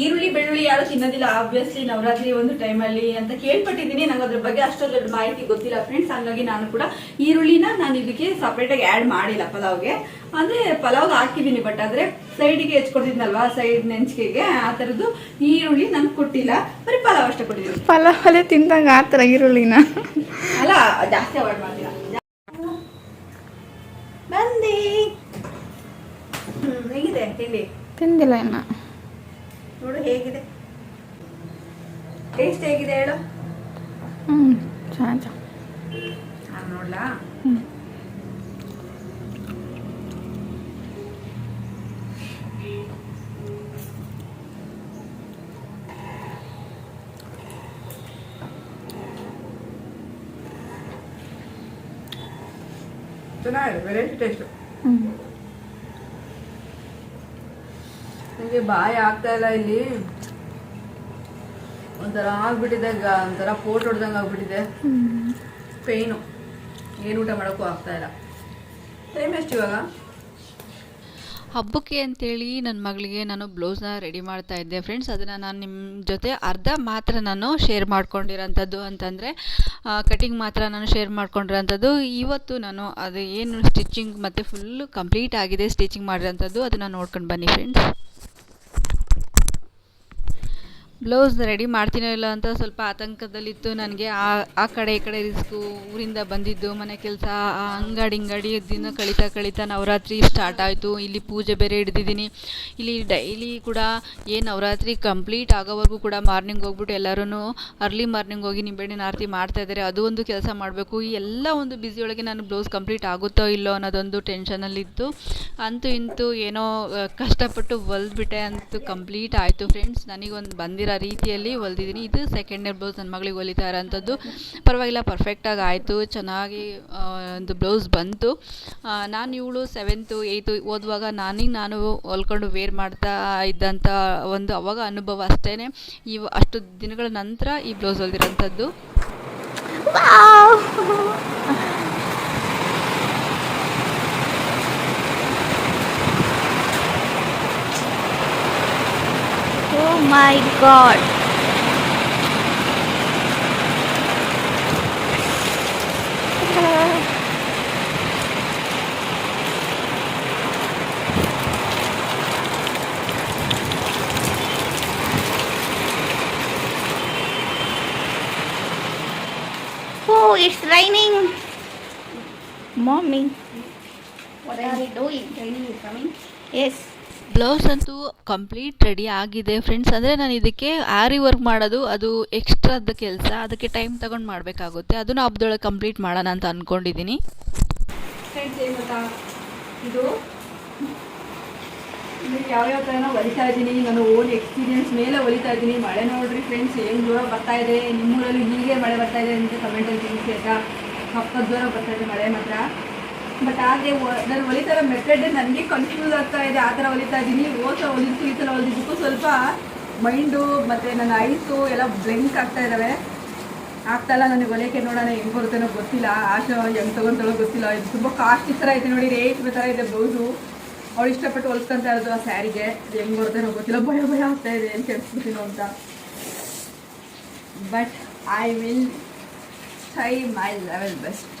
ಈರುಳ್ಳಿ ಬೆಳ್ಳುಳ್ಳಿ ಯಾರು ತಿನ್ನೋದಿಲ್ಲ ಆಬ್ವಿಯಸ್ಲಿ ನವರಾತ್ರಿ ಒಂದು ಟೈಮಲ್ಲಿ ಅಂತ ಕೇಳ್ಪಟ್ಟಿದ್ದೀನಿ. ನಂಗೆ ಅದ್ರ ಬಗ್ಗೆ ಅಷ್ಟೊಂದು ದೊಡ್ಡ ಮಾಹಿತಿ ಗೊತ್ತಿಲ್ಲ ಫ್ರೆಂಡ್ಸ್ ಹಂಗಾಗಿ ನಾನು ಕೂಡ ಈರುಳ್ಳಿನ ನಾನು ಇದಕ್ಕೆ ಸಪ್ರೇಟಾಗಿ ಆ್ಯಡ್ ಮಾಡಿಲ್ಲ ಪಲಾವ್ಗೆ. ಅಂದ್ರೆ ಪಲಾವ್ಗೆ ಹಾಕಿದ್ದೀನಿ ಬಟ್ ಆದರೆ ಸೈಡಿಗೆ ಹೆಚ್ಕೊಡ್ತಿದ್ನಲ್ವಾ ಸೈಡ್ ನೆಂಚಿಕೆಗೆ ಆ ಥರದ್ದು ಈರುಳ್ಳಿ ನನ್ಗೆ ಕೊಟ್ಟಿಲ್ಲ. ಬರೀ ಪಲಾವ್ ಅಷ್ಟೇ ಕೊಟ್ಟಿದ್ದೀನಿ. ಪಲಾವ್ ಅಲ್ಲೇ ತಿಂದಂಗ ಆ ಥರ ಈರುಳ್ಳಿನ? ಅಲ್ಲ ಜಾಸ್ತಿ ಅವಾಯ್ಡ್ ಮಾಡಿಲ್ಲ ಬಂದಿ. ಹೇಗಿದೆ ತಿಂಡಿ? ತಿಂದಿಲ್ಲ ಇನ್ನ. ನೋಡು ಹೇಗಿದೆ ಟೇಸ್ಟ್ ಹೇಗಿದೆ ಹೇಳು ಹ್ಞೂ ಚೆನ್ನಾಗಿ ನಾನು ನೋಡ್ಲಾ ಹ್ಮ್. ಚೆನ್ನಾಗಿದೆ ವೆರೈಟಿ ಟೇಸ್ಟ್ ಹ್ಞೂ ನನಗೆ ಬಾಯಿ ಆಗ್ತಾ ಇಲ್ಲ ಇಲ್ಲಿ? ಒಂಥರ ಆಗ್ಬಿಟ್ಟಿದೆ ಒಂಥರ ಪೋಟ್ ಹೊಡ್ದಂಗೆ ಆಗ್ಬಿಟ್ಟಿದೆ. ಪೇಯ್ನು ಏನು ಊಟ ಮಾಡೋಕ್ಕೂ ಆಗ್ತಾ ಇಲ್ಲ. ಟೈಮ್ ಎಷ್ಟು ಇವಾಗ? ಹಬ್ಬಕ್ಕೆ ಅಂತೇಳಿ ನನ್ನ ಮಗಳಿಗೆ ನಾನು ಬ್ಲೌಸ್ನ ರೆಡಿ ಮಾಡ್ತಾ ಇದ್ದೆ. ಫ್ರೆಂಡ್ಸ್ ಅದನ್ನು ನಾನು ನಿಮ್ಮ ಜೊತೆ ಅರ್ಧ ಮಾತ್ರ ನಾನು ಶೇರ್ ಮಾಡ್ಕೊಂಡಿರೋಂಥದ್ದು ಅಂತಂದರೆ ಕಟಿಂಗ್ ಮಾತ್ರ ನಾನು ಶೇರ್ ಮಾಡ್ಕೊಂಡಿರೋಂಥದ್ದು. ಇವತ್ತು ನಾನು ಅದು ಏನು ಸ್ಟಿಚಿಂಗ್ ಮತ್ತು ಫುಲ್ಲು ಕಂಪ್ಲೀಟ್ ಆಗಿದೆ ಸ್ಟಿಚಿಂಗ್ ಮಾಡಿರೋಂಥದ್ದು. ಅದನ್ನು ನೋಡ್ಕೊಂಡು ಬನ್ನಿ ಫ್ರೆಂಡ್ಸ್ ಬ್ಲೌಸ್ ರೆಡಿ ಮಾಡ್ತೀನೋ ಇಲ್ಲ ಅಂತ ಸ್ವಲ್ಪ ಆತಂಕದಲ್ಲಿತ್ತು ನನಗೆ. ಆ ಆ ಕಡೆ ಈ ಕಡೆ ರಿಸ್ಕು ಊರಿಂದ ಬಂದಿದ್ದು ಮನೆ ಕೆಲಸ ಅಂಗಡಿ ಇಂಗಡಿ ದಿನ ಕಳೀತಾ ಕಳೀತಾ ನವರಾತ್ರಿ ಸ್ಟಾರ್ಟ್ ಆಯಿತು. ಇಲ್ಲಿ ಪೂಜೆ ಬೇರೆ ಹಿಡ್ದಿದ್ದೀನಿ. ಇಲ್ಲಿ ಡೈಲಿ ಕೂಡ ಏನು ನವರಾತ್ರಿ ಕಂಪ್ಲೀಟ್ ಆಗೋವರೆಗೂ ಕೂಡ ಮಾರ್ನಿಂಗ್ ಹೋಗ್ಬಿಟ್ಟು ಎಲ್ಲರೂ ಅರ್ಲಿ ಮಾರ್ನಿಂಗ್ ಹೋಗಿ ನಿಂಬೆಹಣ್ಣಿನ ಆರತಿ ಮಾಡ್ತಾ ಇದ್ದಾರೆ. ಅದು ಒಂದು ಕೆಲಸ ಮಾಡಬೇಕು. ಈ ಎಲ್ಲ ಒಂದು ಬ್ಯುಸಿಯೊಳಗೆ ನಾನು ಬ್ಲೌಸ್ ಕಂಪ್ಲೀಟ್ ಆಗುತ್ತೋ ಇಲ್ಲೋ ಅನ್ನೋದೊಂದು ಟೆನ್ಷನಲ್ಲಿತ್ತು ಅಂತೂ ಇಂತೂ ಏನೋ ಆ, ಕಷ್ಟಪಟ್ಟು ಹೊಲ್ದ್ಬಿಟ್ಟೆ ಅಂತೂ ಕಂಪ್ಲೀಟ್ ಆಯಿತು. ಫ್ರೆಂಡ್ಸ್ ನನಗೊಂದು ಬಂದಿರೋ ರೀತಿಯಲ್ಲಿ ಹೊಲಿದಿದ್ದೀನಿ. ಇದು ಸೆಕೆಂಡ್ ಇಯರ್ ಬ್ಲೌಸ್ ನನ್ನ ಮಗಳಿಗೆ ಹೊಲಿತಾ ಇರೋಂಥದ್ದು. ಪರವಾಗಿಲ್ಲ ಪರ್ಫೆಕ್ಟಾಗಿ ಆಯಿತು. ಚೆನ್ನಾಗಿ ಒಂದು ಬ್ಲೌಸ್ ಬಂತು. ನಾನು ಇವಳು ಸೆವೆಂತು ಏಯ್ತು ಓದುವಾಗ ನಾನಿಗೆ ನಾನು ಹೊಲ್ಕೊಂಡು ವೇರ್ ಮಾಡ್ತಾ ಇದ್ದಂಥ ಒಂದು ಅವಾಗ ಅನುಭವ ಅಷ್ಟೇ ಈ ಅಷ್ಟು ದಿನಗಳ ನಂತರ ಈ ಬ್ಲೌಸ್ ಹೊಲ್ದಿರೋಂಥದ್ದು. my god. Oh, it's raining. Mommy. What are you doing? Are coming? Yes. Blouse ಅಂತೂ ಕಂಪ್ಲೀಟ್ ರೆಡಿ ಆಗಿದೆ ಫ್ರೆಂಡ್ಸ್ ಅಂದರೆ ನಾನು ಇದಕ್ಕೆ ಆರಿ ವರ್ಕ್ ಮಾಡೋದು ಅದು ಎಕ್ಸ್ಟ್ರಾದ ಕೆಲಸ. ಅದಕ್ಕೆ ಟೈಮ್ ತಗೊಂಡು ಮಾಡಬೇಕಾಗುತ್ತೆ. ಅದನ್ನು ಹಬ್ಬದೊಳಗೆ ಕಂಪ್ಲೀಟ್ ಮಾಡೋಣ ಅಂತ ಅಂದ್ಕೊಂಡಿದ್ದೀನಿ ಇದು ಯಾವ ಯಾವ್ಯಾವ ಥರ ಹೊಲಿತಾ ಇದ್ದೀನಿ. ನಾನು ಓನ್ ಎಕ್ಸ್ಪೀರಿಯನ್ಸ್ ಮೇಲೆ ಹೊಲಿತಾ ಇದ್ದೀನಿ. ಮಳೆ ನೋಡ್ರಿ ಫ್ರೆಂಡ್ಸ್ ಏನು ಜೋರ ಬರ್ತಾ ಇದೆ? ನಿಮ್ಮೂರಲ್ಲಿ ಹೀಗೆ ಮಳೆ ಬರ್ತಾ ಇದೆ ಅಂತ ಕಮೆಂಟಲ್ಲಿ ತಿಳಿಸಿ ಆಯ್ತಾ? ಕಪ್ಪದ ಜೋರ ಬರ್ತಾ ಇದೆ ಮಳೆ ಮಾತ್ರ. ಬಟ್ ಆದರೆ ನಾನು ಹೊಲಿತಾ ಇರೋ ಮೆಥಡ್ ನನಗೆ ಕನ್ಫ್ಯೂಸ್ ಆಗ್ತಾ ಇದೆ. ಆ ಥರ ಹೊಲಿತಾ ಇದ್ದೀನಿ. ಓದ್ತಾ ಹೊಲಿತು ಈ ಥರ ಸ್ವಲ್ಪ ಮೈಂಡು ಮತ್ತು ನನ್ನ ಐಸು ಎಲ್ಲ ಬ್ಲೆಂಕ್ ಆಗ್ತಾ ಇದ್ದಾವೆ ಆಗ್ತಾಯಿಲ್ಲ ನನಗೆ ಹೊಲಿಯೋಕ್ಕೆ ನೋಡೋಣ, ಹೆಂಗೆ ಬರುತ್ತೇನೋ ಗೊತ್ತಿಲ್ಲ. ಆಶಾ ಹೆಂಗೆ ತೊಗೊಂತಾಳೋ ಗೊತ್ತಿಲ್ಲ. ಇದು ತುಂಬ ಕಾಸ್ಟ್ ಥರ ಐತೆ ನೋಡಿ ರೇಟ್ ಥರ ಇದೆ ಬ್ಲೌಸು ಅವಳು ಇಷ್ಟಪಟ್ಟು ಹೊಲಿಸ್ಕೊಂತ ಇರೋದು ಆ ಸ್ಯಾರಿಗೆ. ಅದು ಹೆಂಗೆ ಬರುತ್ತೇನೋ ಗೊತ್ತಿಲ್ಲ. ಭಯ ಭಯ ಆಗ್ತಾ ಇದೆ. ಏನು ಕೆಡ್ಸ್ಬಿಡ್ತೀನೋ ಅಂತ. But I will try my level best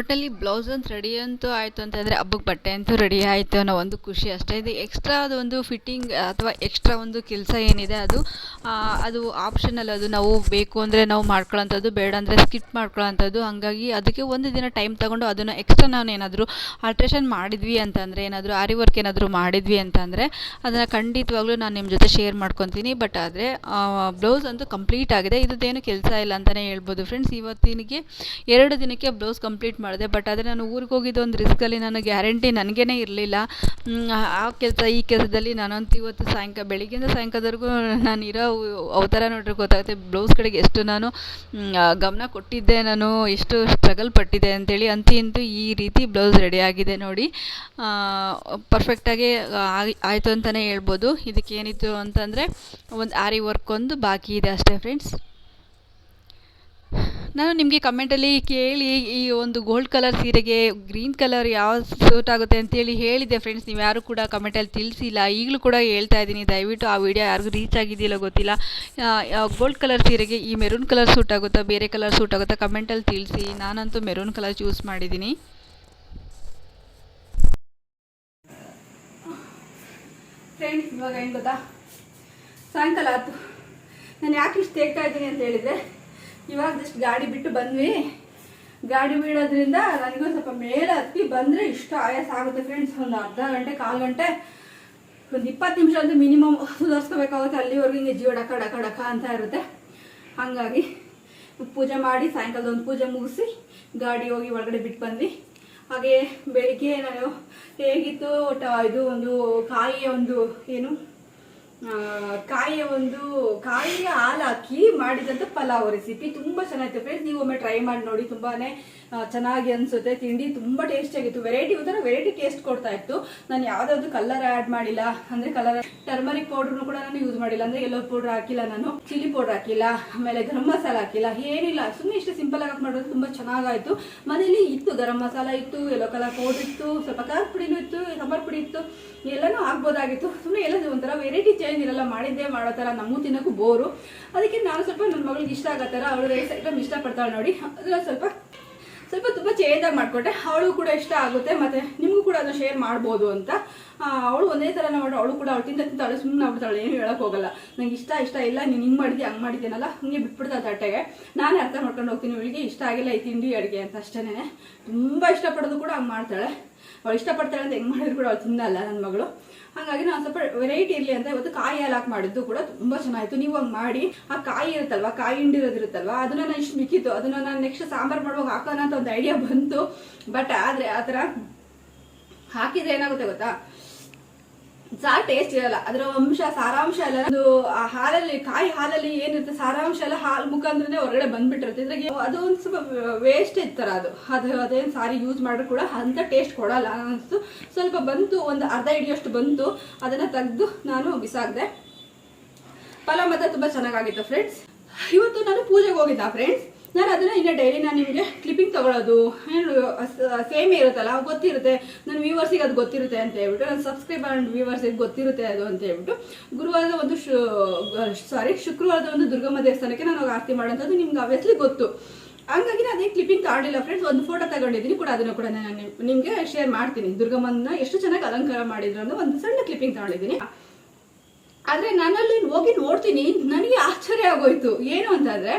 ಒಟ್ಟಲ್ಲಿ ಬ್ಲೌಸ್ ಅಂತ ರೆಡಿ ಅಂತೂ ಆಯಿತು ಅಂತಂದರೆ ಹಬ್ಬಕ್ಕೆ ಬಟ್ಟೆ ಅಂತೂ ರೆಡಿ ಆಯಿತು ಅನ್ನೋ ಒಂದು ಖುಷಿ ಅಷ್ಟೇ. ಇದು ಎಕ್ಸ್ಟ್ರಾ ಅದು ಒಂದು ಫಿಟ್ಟಿಂಗ್ ಅಥವಾ ಎಕ್ಸ್ಟ್ರಾ ಒಂದು ಕೆಲಸ ಏನಿದೆ ಅದು ಅದು ಆಪ್ಷನಲ್ ಅದು ನಾವು ಬೇಕು ಅಂದರೆ ನಾವು ಮಾಡ್ಕೊಳ್ಳೋಂಥದ್ದು, ಬೇಡ ಅಂದರೆ ಸ್ಕಿಪ್ ಮಾಡ್ಕೊಳ್ಳೋಂಥದ್ದು. ಹಾಗಾಗಿ ಅದಕ್ಕೆ ಒಂದು ದಿನ ಟೈಮ್ ತಗೊಂಡು ಅದನ್ನು ಎಕ್ಸ್ಟ್ರಾ ನಾನು ಏನಾದರೂ ಆಲ್ಟ್ರೇಷನ್ ಮಾಡಿದ್ವಿ ಅಂತಂದರೆ ಏನಾದರೂ ಆರಿ ವರ್ಕ್ ಏನಾದರೂ ಮಾಡಿದ್ವಿ ಅಂತಂದರೆ ಅದನ್ನು ಖಂಡಿತವಾಗ್ಲೂ ನಾನು ನಿಮ್ಮ ಜೊತೆ ಶೇರ್ ಮಾಡ್ಕೊತೀನಿ. ಬಟ್ ಆದರೆ ಬ್ಲೌಸ್ ಅಂತೂ ಕಂಪ್ಲೀಟ್ ಆಗಿದೆ. ಇದೇನು ಕೆಲಸ ಇಲ್ಲ ಅಂತಲೇ ಹೇಳ್ಬೋದು. ಫ್ರೆಂಡ್ಸ್ ಇವತ್ತಿನಿಗೆ ಎರಡು ದಿನಕ್ಕೆ ಬ್ಲೌಸ್ ಕಂಪ್ಲೀಟ್ ಮಾಡಿದೆ. ಬಟ್ ಆದರೆ ನಾನು ಊರಿಗೆ ಹೋಗಿದ್ದು ಒಂದು ರಿಸ್ಕಲ್ಲಿ ನಾನು ಗ್ಯಾರಂಟಿ ನನಗೇ ಇರಲಿಲ್ಲ. ಆ ಕೆಲಸ, ಈ ಕೆಲಸದಲ್ಲಿ ನಾನಂತೂ ಇವತ್ತು ಸಾಯಂಕಾಲ, ಬೆಳಿಗ್ಗೆಯಿಂದ ಸಾಯಂಕಾಲದವರೆಗೂ ನಾನು ಇರೋ ಅವತಾರ ನೋಡ್ರೆ ಗೊತ್ತಾಗುತ್ತೆ. ಬ್ಲೌಸ್ಗಳಿಗೆ ಎಷ್ಟು ನಾನು ಗಮನ ಕೊಟ್ಟಿದ್ದೆ ನಾನು, ಎಷ್ಟು ಸ್ಟ್ರಗಲ್ ಪಟ್ಟಿದ್ದೆ ಅಂತೇಳಿ. ಅಂತೂ ಈ ರೀತಿ ಬ್ಲೌಸ್ ರೆಡಿ ಆಗಿದೆ ನೋಡಿ. ಪರ್ಫೆಕ್ಟಾಗಿ ಆಯಿತು ಅಂತಲೇ ಹೇಳ್ಬೋದು. ಇದಕ್ಕೇನಿತ್ತು ಅಂತಂದರೆ ಒಂದು ಆರಿ ವರ್ಕ್ ಒಂದು ಬಾಕಿ ಇದೆ ಅಷ್ಟೇ ಫ್ರೆಂಡ್ಸ್ ನಾನು ನಿಮಗೆ ಕಮೆಂಟಲ್ಲಿ ಕೇಳಿ ಈ ಒಂದು ಗೋಲ್ಡ್ ಕಲರ್ ಸೀರೆಗೆ ಗ್ರೀನ್ ಕಲರ್ ಯಾವ ಸೂಟ್ ಆಗುತ್ತೆ ಅಂತೇಳಿ ಹೇಳಿದೆ ಫ್ರೆಂಡ್ಸ್ ನೀವು ಯಾರು ಕೂಡ ಕಮೆಂಟಲ್ಲಿ ತಿಳಿಸಿಲ್ಲ. ಈಗಲೂ ಕೂಡ ಹೇಳ್ತಾ ಇದ್ದೀನಿ. ದಯವಿಟ್ಟು ಆ ವಿಡಿಯೋ ಯಾರಿಗೂ ರೀಚ್ ಆಗಿದೆಯಲ್ಲ ಗೊತ್ತಿಲ್ಲ. ಗೋಲ್ಡ್ ಕಲರ್ ಸೀರೆಗೆ ಈ ಮೆರೂನ್ ಕಲರ್ ಸೂಟ್ ಆಗುತ್ತಾ, ಬೇರೆ ಕಲರ್ ಸೂಟ್ ಆಗುತ್ತಾ ಕಮೆಂಟಲ್ಲಿ ತಿಳಿಸಿ. ನಾನಂತೂ ಮೆರೂನ್ ಕಲರ್ ಚೂಸ್ ಮಾಡಿದ್ದೀನಿ. ಫ್ರೆಂಡ್ಸ್ ಇವಾಗ ಏನು ಗೊತ್ತಾ? ಸಾಯಂಕಾಲ ಆಯಿತು. ನಾನು ಯಾಕೆ ಇಷ್ಟು ತೇಗ್ತಾ ಇದ್ದೀನಿ ಅಂತ ಹೇಳಿದರೆ ಇವಾಗ ಜಸ್ಟ್ ಗಾಡಿ ಬಿಟ್ಟು ಬಂದ್ವಿ. ಗಾಡಿ ಬೀಳೋದ್ರಿಂದ ನನಗೂ ಸ್ವಲ್ಪ ಮೇಲೆ ಹತ್ತಿ ಬಂದರೆ ಇಷ್ಟು ಆಯಾಸ ಆಗುತ್ತೆ ಫ್ರೆಂಡ್ಸ್ ಒಂದು ಅರ್ಧ ಗಂಟೆ, ಕಾಲು ಗಂಟೆ, ಒಂದು ಇಪ್ಪತ್ತು ನಿಮಿಷ ಅಂತೂ ಮಿನಿಮಮ್ ಸುಧಾರಿಸ್ಕೋಬೇಕಾಗುತ್ತೆ. ಅಲ್ಲಿವರೆಗೂ ಹಿಂಗೆ ಜೀವ ಡಕ ಡಕ ಡಕ ಅಂತ ಇರುತ್ತೆ. ಹಾಗಾಗಿ ಪೂಜೆ ಮಾಡಿ ಸಾಯಂಕಾಲದ ಒಂದು ಪೂಜೆ ಮುಗಿಸಿ ಗಾಡಿ ಹೋಗಿ ಒಳಗಡೆ ಬಿಟ್ಟು ಬಂದ್ವಿ. ಹಾಗೆ ಬೆಳಿಗ್ಗೆ ನಾನು ಹೇಗಿತ್ತು ಇದು ಒಂದು ಕಾಯಿಯ ಒಂದು ಏನು ಕಾಯಿಯ ಒಂದು ಕಾಯಿಯ ಹಾಲು ಹಾಕಿ ಮಾಡಿದಂಥ ಪಲಾವ್ ರೆಸಿಪಿ ತುಂಬ ಚೆನ್ನಾಗಿತ್ತು ಫ್ರೆಂಡ್ಸ್ ನೀವು ಒಮ್ಮೆ ಟ್ರೈ ಮಾಡಿ ನೋಡಿ. ತುಂಬಾನೇ ಚೆನ್ನಾಗಿ ಅನ್ಸುತ್ತೆ. ತಿಂಡಿ ತುಂಬಾ ಟೇಸ್ಟಿ ಆಗಿತ್ತು. ವೆರೈಟಿ ಒಂಥರ ವೆರೈಟಿ ಟೇಸ್ಟ್ ಕೊಡ್ತಾ ಇತ್ತು. ನಾನು ಯಾವ್ದಾದ್ರು ಕಲರ್ ಆಡ್ ಮಾಡಿಲ್ಲ. ಅಂದ್ರೆ ಕಲರ್ ಟರ್ಮರಿಕ್ ಪೌಡರ್ ಕೂಡ ನಾನು ಯೂಸ್ ಮಾಡಿಲ್ಲ. ಅಂದ್ರೆ ಎಲ್ಲೋ ಪೌಡರ್ ಹಾಕಿಲ್ಲ ನಾನು ಚಿಲ್ಲಿ ಪೌಡರ್ ಹಾಕಿಲ್ಲ, ಆಮೇಲೆ ಗರಂ ಮಸಾಲ ಹಾಕಿಲ್ಲ. ಏನಿಲ್ಲ. ಸುಮ್ಮನೆ ಇಷ್ಟು ಸಿಂಪಲ್ ಆಗಿ ಮಾಡೋದು ತುಂಬಾ ಚೆನ್ನಾಗಾಯ್ತು. ಮನೇಲಿ ಇತ್ತು, ಗರಂ ಮಸಾಲ ಇತ್ತು ಎಲ್ಲೋ ಕಲರ್ ಪೌಡರ್ ಇತ್ತು, ಸ್ವಲ್ಪ ಖಾರ ಪುಡಿನೂ ಇತ್ತು, ಸಾಂಬಾರು ಪುಡಿ ಇತ್ತು. ಎಲ್ಲನೂ ಆಗ್ಬೋದಾಗಿತ್ತು. ಸುಮ್ಮನೆ ಎಲ್ಲ ಒಂಥರ ವೆರೈಟಿ ಚೇಂಜ್ ಇರಲ್ಲ. ಮಾಡಿದ್ದೆ ಮಾಡೋ ಥರ. ನಮಗೂ ತಿನ್ನೋಕ್ಕೂ ಬೋರು ಅದಕ್ಕೆ ನಾನು ಸ್ವಲ್ಪ ನನ್ನ ಮಗಳಿಗೆ ಇಷ್ಟ ಆಗೋ ಅವಳು ರೈಸ್ ಐಟಮ್ ಇಷ್ಟಪಡ್ತಾಳೆ ನೋಡಿ. ಅದ್ರ ಸ್ವಲ್ಪ ಸ್ವಲ್ಪ ತುಂಬ ಚೇಂಜಾಗಿ ಮಾಡಿಕೊಟ್ಟೆ ಅವಳು ಕೂಡ ಇಷ್ಟ ಆಗುತ್ತೆ, ಮತ್ತೆ ನಿಮಗೂ ಕೂಡ ಅದನ್ನು ಶೇರ್ ಮಾಡ್ಬೋದು ಅಂತ. ಅವಳು ಒಂದೇ ಥರ ಮಾಡಿ ಅವಳು ಕೂಡ ಅವಳು ತಿಂತ ತಿಂತಾಳೆ ಸುಮ್ಮನೆ ಆಗ್ಬಿಡ್ತಾಳೆ, ಏನು ಹೇಳಕ್ ಹೋಗಲ್ಲ. ನಂಗೆ ಇಷ್ಟ ಇಷ್ಟ ಇಲ್ಲ, ನೀನು ಹಿಂಗೆ ಮಾಡಿದ್ದೆ ಹಂಗೆ ಮಾಡಿದ್ದೀನಲ್ಲ ಹಂಗೆ ಬಿಟ್ಬಿಡ್ತಾಳೆ ತಟ್ಟೆಗೆ ನಾನೇ ಅರ್ಥ ಮಾಡ್ಕೊಂಡು ಹೋಗ್ತೀನಿ, ಇವಳಿಗೆ ಇಷ್ಟ ಆಗಿಲ್ಲ ಈ ತಿಂಡಿ ಅಡುಗೆ ಅಂತ ಅಷ್ಟೇ ತುಂಬ ಇಷ್ಟಪಡೋದು ಕೂಡ ಹಂಗೆ ಮಾಡ್ತಾಳೆ. ಅವಳು ಇಷ್ಟಪಡ್ತಾಳೆ ಅಂತ ಹೆಂಗೆ ಮಾಡಿದ್ರು ಕೂಡ ಅವಳು ತಿನ್ನಲ್ಲ ನನ್ನ ಮಗಳು. ಹಾಗಾಗಿ ನಾನು ಸ್ವಲ್ಪ ವೆರೈಟಿ ಇರಲಿ ಅಂತ ಇವತ್ತು ಕಾಯಿ ಹಾಲಾಕ್ ಮಾಡಿದ್ದು ಕೂಡ ತುಂಬಾ ಚೆನ್ನಾಗಿತ್ತು. ನೀವು ಹಂಗೆ ಮಾಡಿ, ಆ ಕಾಯಿ ಇರುತ್ತಲ್ವಾ, ಕಾಯಿ ಹಿಂಡಿರೋದಿರುತ್ತಲ್ವಾ ಅದನ್ನ ನಾನು ಇಷ್ಟು ಮಿಕ್ಕಿತ್ತು ಅದನ್ನ ನಾನು ನೆಕ್ಸ್ಟ್ ಸಾಂಬಾರ್ ಮಾಡುವಾಗ ಹಾಕೋಣ ಅಂತ ಒಂದು ಐಡಿಯಾ ಬಂತು. ಬಟ್ ಆದರೆ ಆ ಹಾಕಿದ್ರೆ ಏನಾಗುತ್ತೆ ಗೊತ್ತಾ? ಸಾರು ಟೇಸ್ಟ್ ಇರಲ್ಲ. ಅದರ ಅಂಶ, ಸಾರಾಂಶ ಎಲ್ಲ ಆ ಹಾಲಲ್ಲಿ, ಕಾಯಿ ಹಾಲಲ್ಲಿ ಏನಿರುತ್ತೆ, ಸಾರಾಂಶ ಎಲ್ಲ ಹಾಲು ಮುಖಾಂತರನೇ ಹೊರಗಡೆ ಬಂದ್ಬಿಟ್ಟಿರುತ್ತೆ. ಇದ್ರಾಗೆ ಅದು ಒಂದು ಸ್ವಲ್ಪ ವೇಸ್ಟ್ ಇರ್ತಾರ ಅದು. ಅದು ಅದೇನು ಸಾರಿ ಯೂಸ್ ಮಾಡಿದ್ರು ಕೂಡ ಅಂತ ಟೇಸ್ಟ್ ಕೊಡಲ್ಲ ಅನಿಸ್ತು ಸ್ವಲ್ಪ ಬಂತು, ಒಂದು ಅರ್ಧ ಹಿಡಿಯೋಷ್ಟು ಬಂತು. ಅದನ್ನ ತೆಗೆದು ನಾನು ಬಿಸಾಕ್ದೆ. ಪಲಾವ್ ಮಾತ್ರ ತುಂಬ ಚೆನ್ನಾಗಾಗಿತ್ತು ಫ್ರೆಂಡ್ಸ್ ಇವತ್ತು ನಾನು ಪೂಜೆಗೆ ಹೋಗಿದ್ದ ಫ್ರೆಂಡ್ಸ್ ನಾನು ಅದನ್ನ ಈಗ ಡೈಲಿ ನಾನು ನಿಮಗೆ ಕ್ಲಿಪ್ಪಿಂಗ್ ತಗೊಳ್ಳೋದು ಏನು ಸೇಮ್ ಇರುತ್ತಲ್ಲ ಗೊತ್ತಿರುತ್ತೆ. ನನ್ನ ವ್ಯೂವರ್ಸಿಗೆ ಅದು ಗೊತ್ತಿರುತ್ತೆ ಅಂತ ಹೇಳ್ಬಿಟ್ಟು, ನನ್ನ ಸಬ್ಸ್ಕ್ರೈಬ್ ಆ್ಯಂಡ್ ವ್ಯೂವರ್ಸಿಗೆ ಗೊತ್ತಿರುತ್ತೆ ಅದು ಅಂತ ಹೇಳ್ಬಿಟ್ಟು, ಗುರುವಾರದ ಒಂದು ಸಾರಿ ಶುಕ್ರವಾರದ ಒಂದು ದುರ್ಗಮ್ಮ ದೇವಸ್ಥಾನಕ್ಕೆ ನಾನು ಆರತಿ ಮಾಡೋಂಥದ್ದು ನಿಮ್ಗೆ ಅವೆಸ್ಲಿ ಗೊತ್ತು. ಹಂಗಾಗಿ ನಾನು ಅದೇ ಕ್ಲಿಪ್ಪಿಂಗ್ ತಗೊಂಡಿಲ್ಲ ಫ್ರೆಂಡ್ಸ್ ಒಂದು ಫೋಟೋ ತಗೊಂಡಿದ್ದೀನಿ ಕೂಡ, ಅದನ್ನು ಕೂಡ ನಾನು ನಿಮಗೆ ಶೇರ್ ಮಾಡ್ತೀನಿ. ದುರ್ಗಮ್ಮನ ಎಷ್ಟು ಚೆನ್ನಾಗಿ ಅಲಂಕಾರ ಮಾಡಿದ್ರು ಅನ್ನೋ ಒಂದು ಸಣ್ಣ ಕ್ಲಿಪ್ಪಿಂಗ್ ತಗೊಂಡಿದ್ದೀನಿ. ಆದರೆ ನಾನಲ್ಲಿ ಹೋಗಿ ನೋಡ್ತೀನಿ, ನನಗೆ ಆಶ್ಚರ್ಯ ಆಗೋಯ್ತು. ಏನು ಅಂತಂದ್ರೆ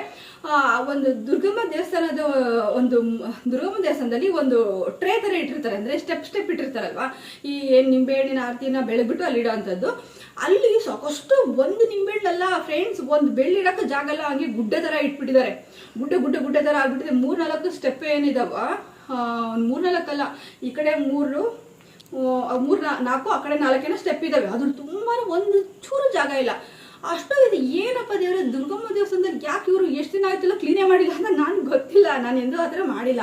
ಒಂದು ದುರ್ಗಮ್ಮ ದೇವಸ್ಥಾನದ ಒಂದು, ದುರ್ಗಮ್ಮ ದೇವಸ್ಥಾನದಲ್ಲಿ ಒಂದು ಟ್ರೇ ಥರ ಇಟ್ಟಿರ್ತಾರೆ. ಅಂದ್ರೆ ಸ್ಟೆಪ್ ಸ್ಟೆಪ್ ಇಟ್ಟಿರ್ತಾರಲ್ವಾ? ಈ ಏನ್ ನಿಂಬೆಹಣ್ಣಿನ ಆರತಿನ ಬೆಳೆಬಿಟ್ಟು ಅಲ್ಲಿ ಇಡೋಂಥದ್ದು ಅಲ್ಲಿ ಸಾಕಷ್ಟು ಒಂದು ನಿಂಬೆಹಣ್ಣಲ್ಲ ಫ್ರೆಂಡ್ಸ್ ಒಂದು ಬೆಳ್ಳಿಡಕ್ಕೆ ಜಾಗ ಎಲ್ಲ ಹಂಗೆ ಗುಡ್ಡ ತರ ಇಟ್ಬಿಟ್ಟಿದ್ದಾರೆ. ಗುಡ್ಡ ಗುಡ್ಡ ಗುಡ್ಡ ತರ ಆಗ್ಬಿಟ್ಟಿದೆ. ಮೂರ್ ನಾಲ್ಕು ಸ್ಟೆಪ್ ಏನಿದಾವ ಒಂದು ಮೂರ್ನಾಲ್ಕಲ್ಲ. ಈ ಕಡೆ ಮೂರು ಮೂರು ನಾಲ್ಕು, ಆ ಕಡೆ ನಾಲ್ಕೇನೋ ಸ್ಟೆಪ್ ಇದಾವೆ. ಅದ್ರ ತುಂಬಾ ಒಂದು ಚೂರು ಜಾಗ ಇಲ್ಲ. ಅಷ್ಟು ಇದು ಏನಪ್ಪ ದೇವ್ರೆ, ದುರ್ಗಮ್ಮ ದೇವಸ್ಥಾನದಲ್ಲಿ ಯಾಕೆ ಇವರು ಎಷ್ಟು ದಿನ ಆಯ್ತಲ್ಲ ಕ್ಲೀನೇ ಮಾಡಿಲ್ಲ ಅಂತ ನಾನು ಗೊತ್ತಿಲ್ಲ. ನಾನು ಎಂದೂ ಆ ಥರ ಮಾಡಿಲ್ಲ.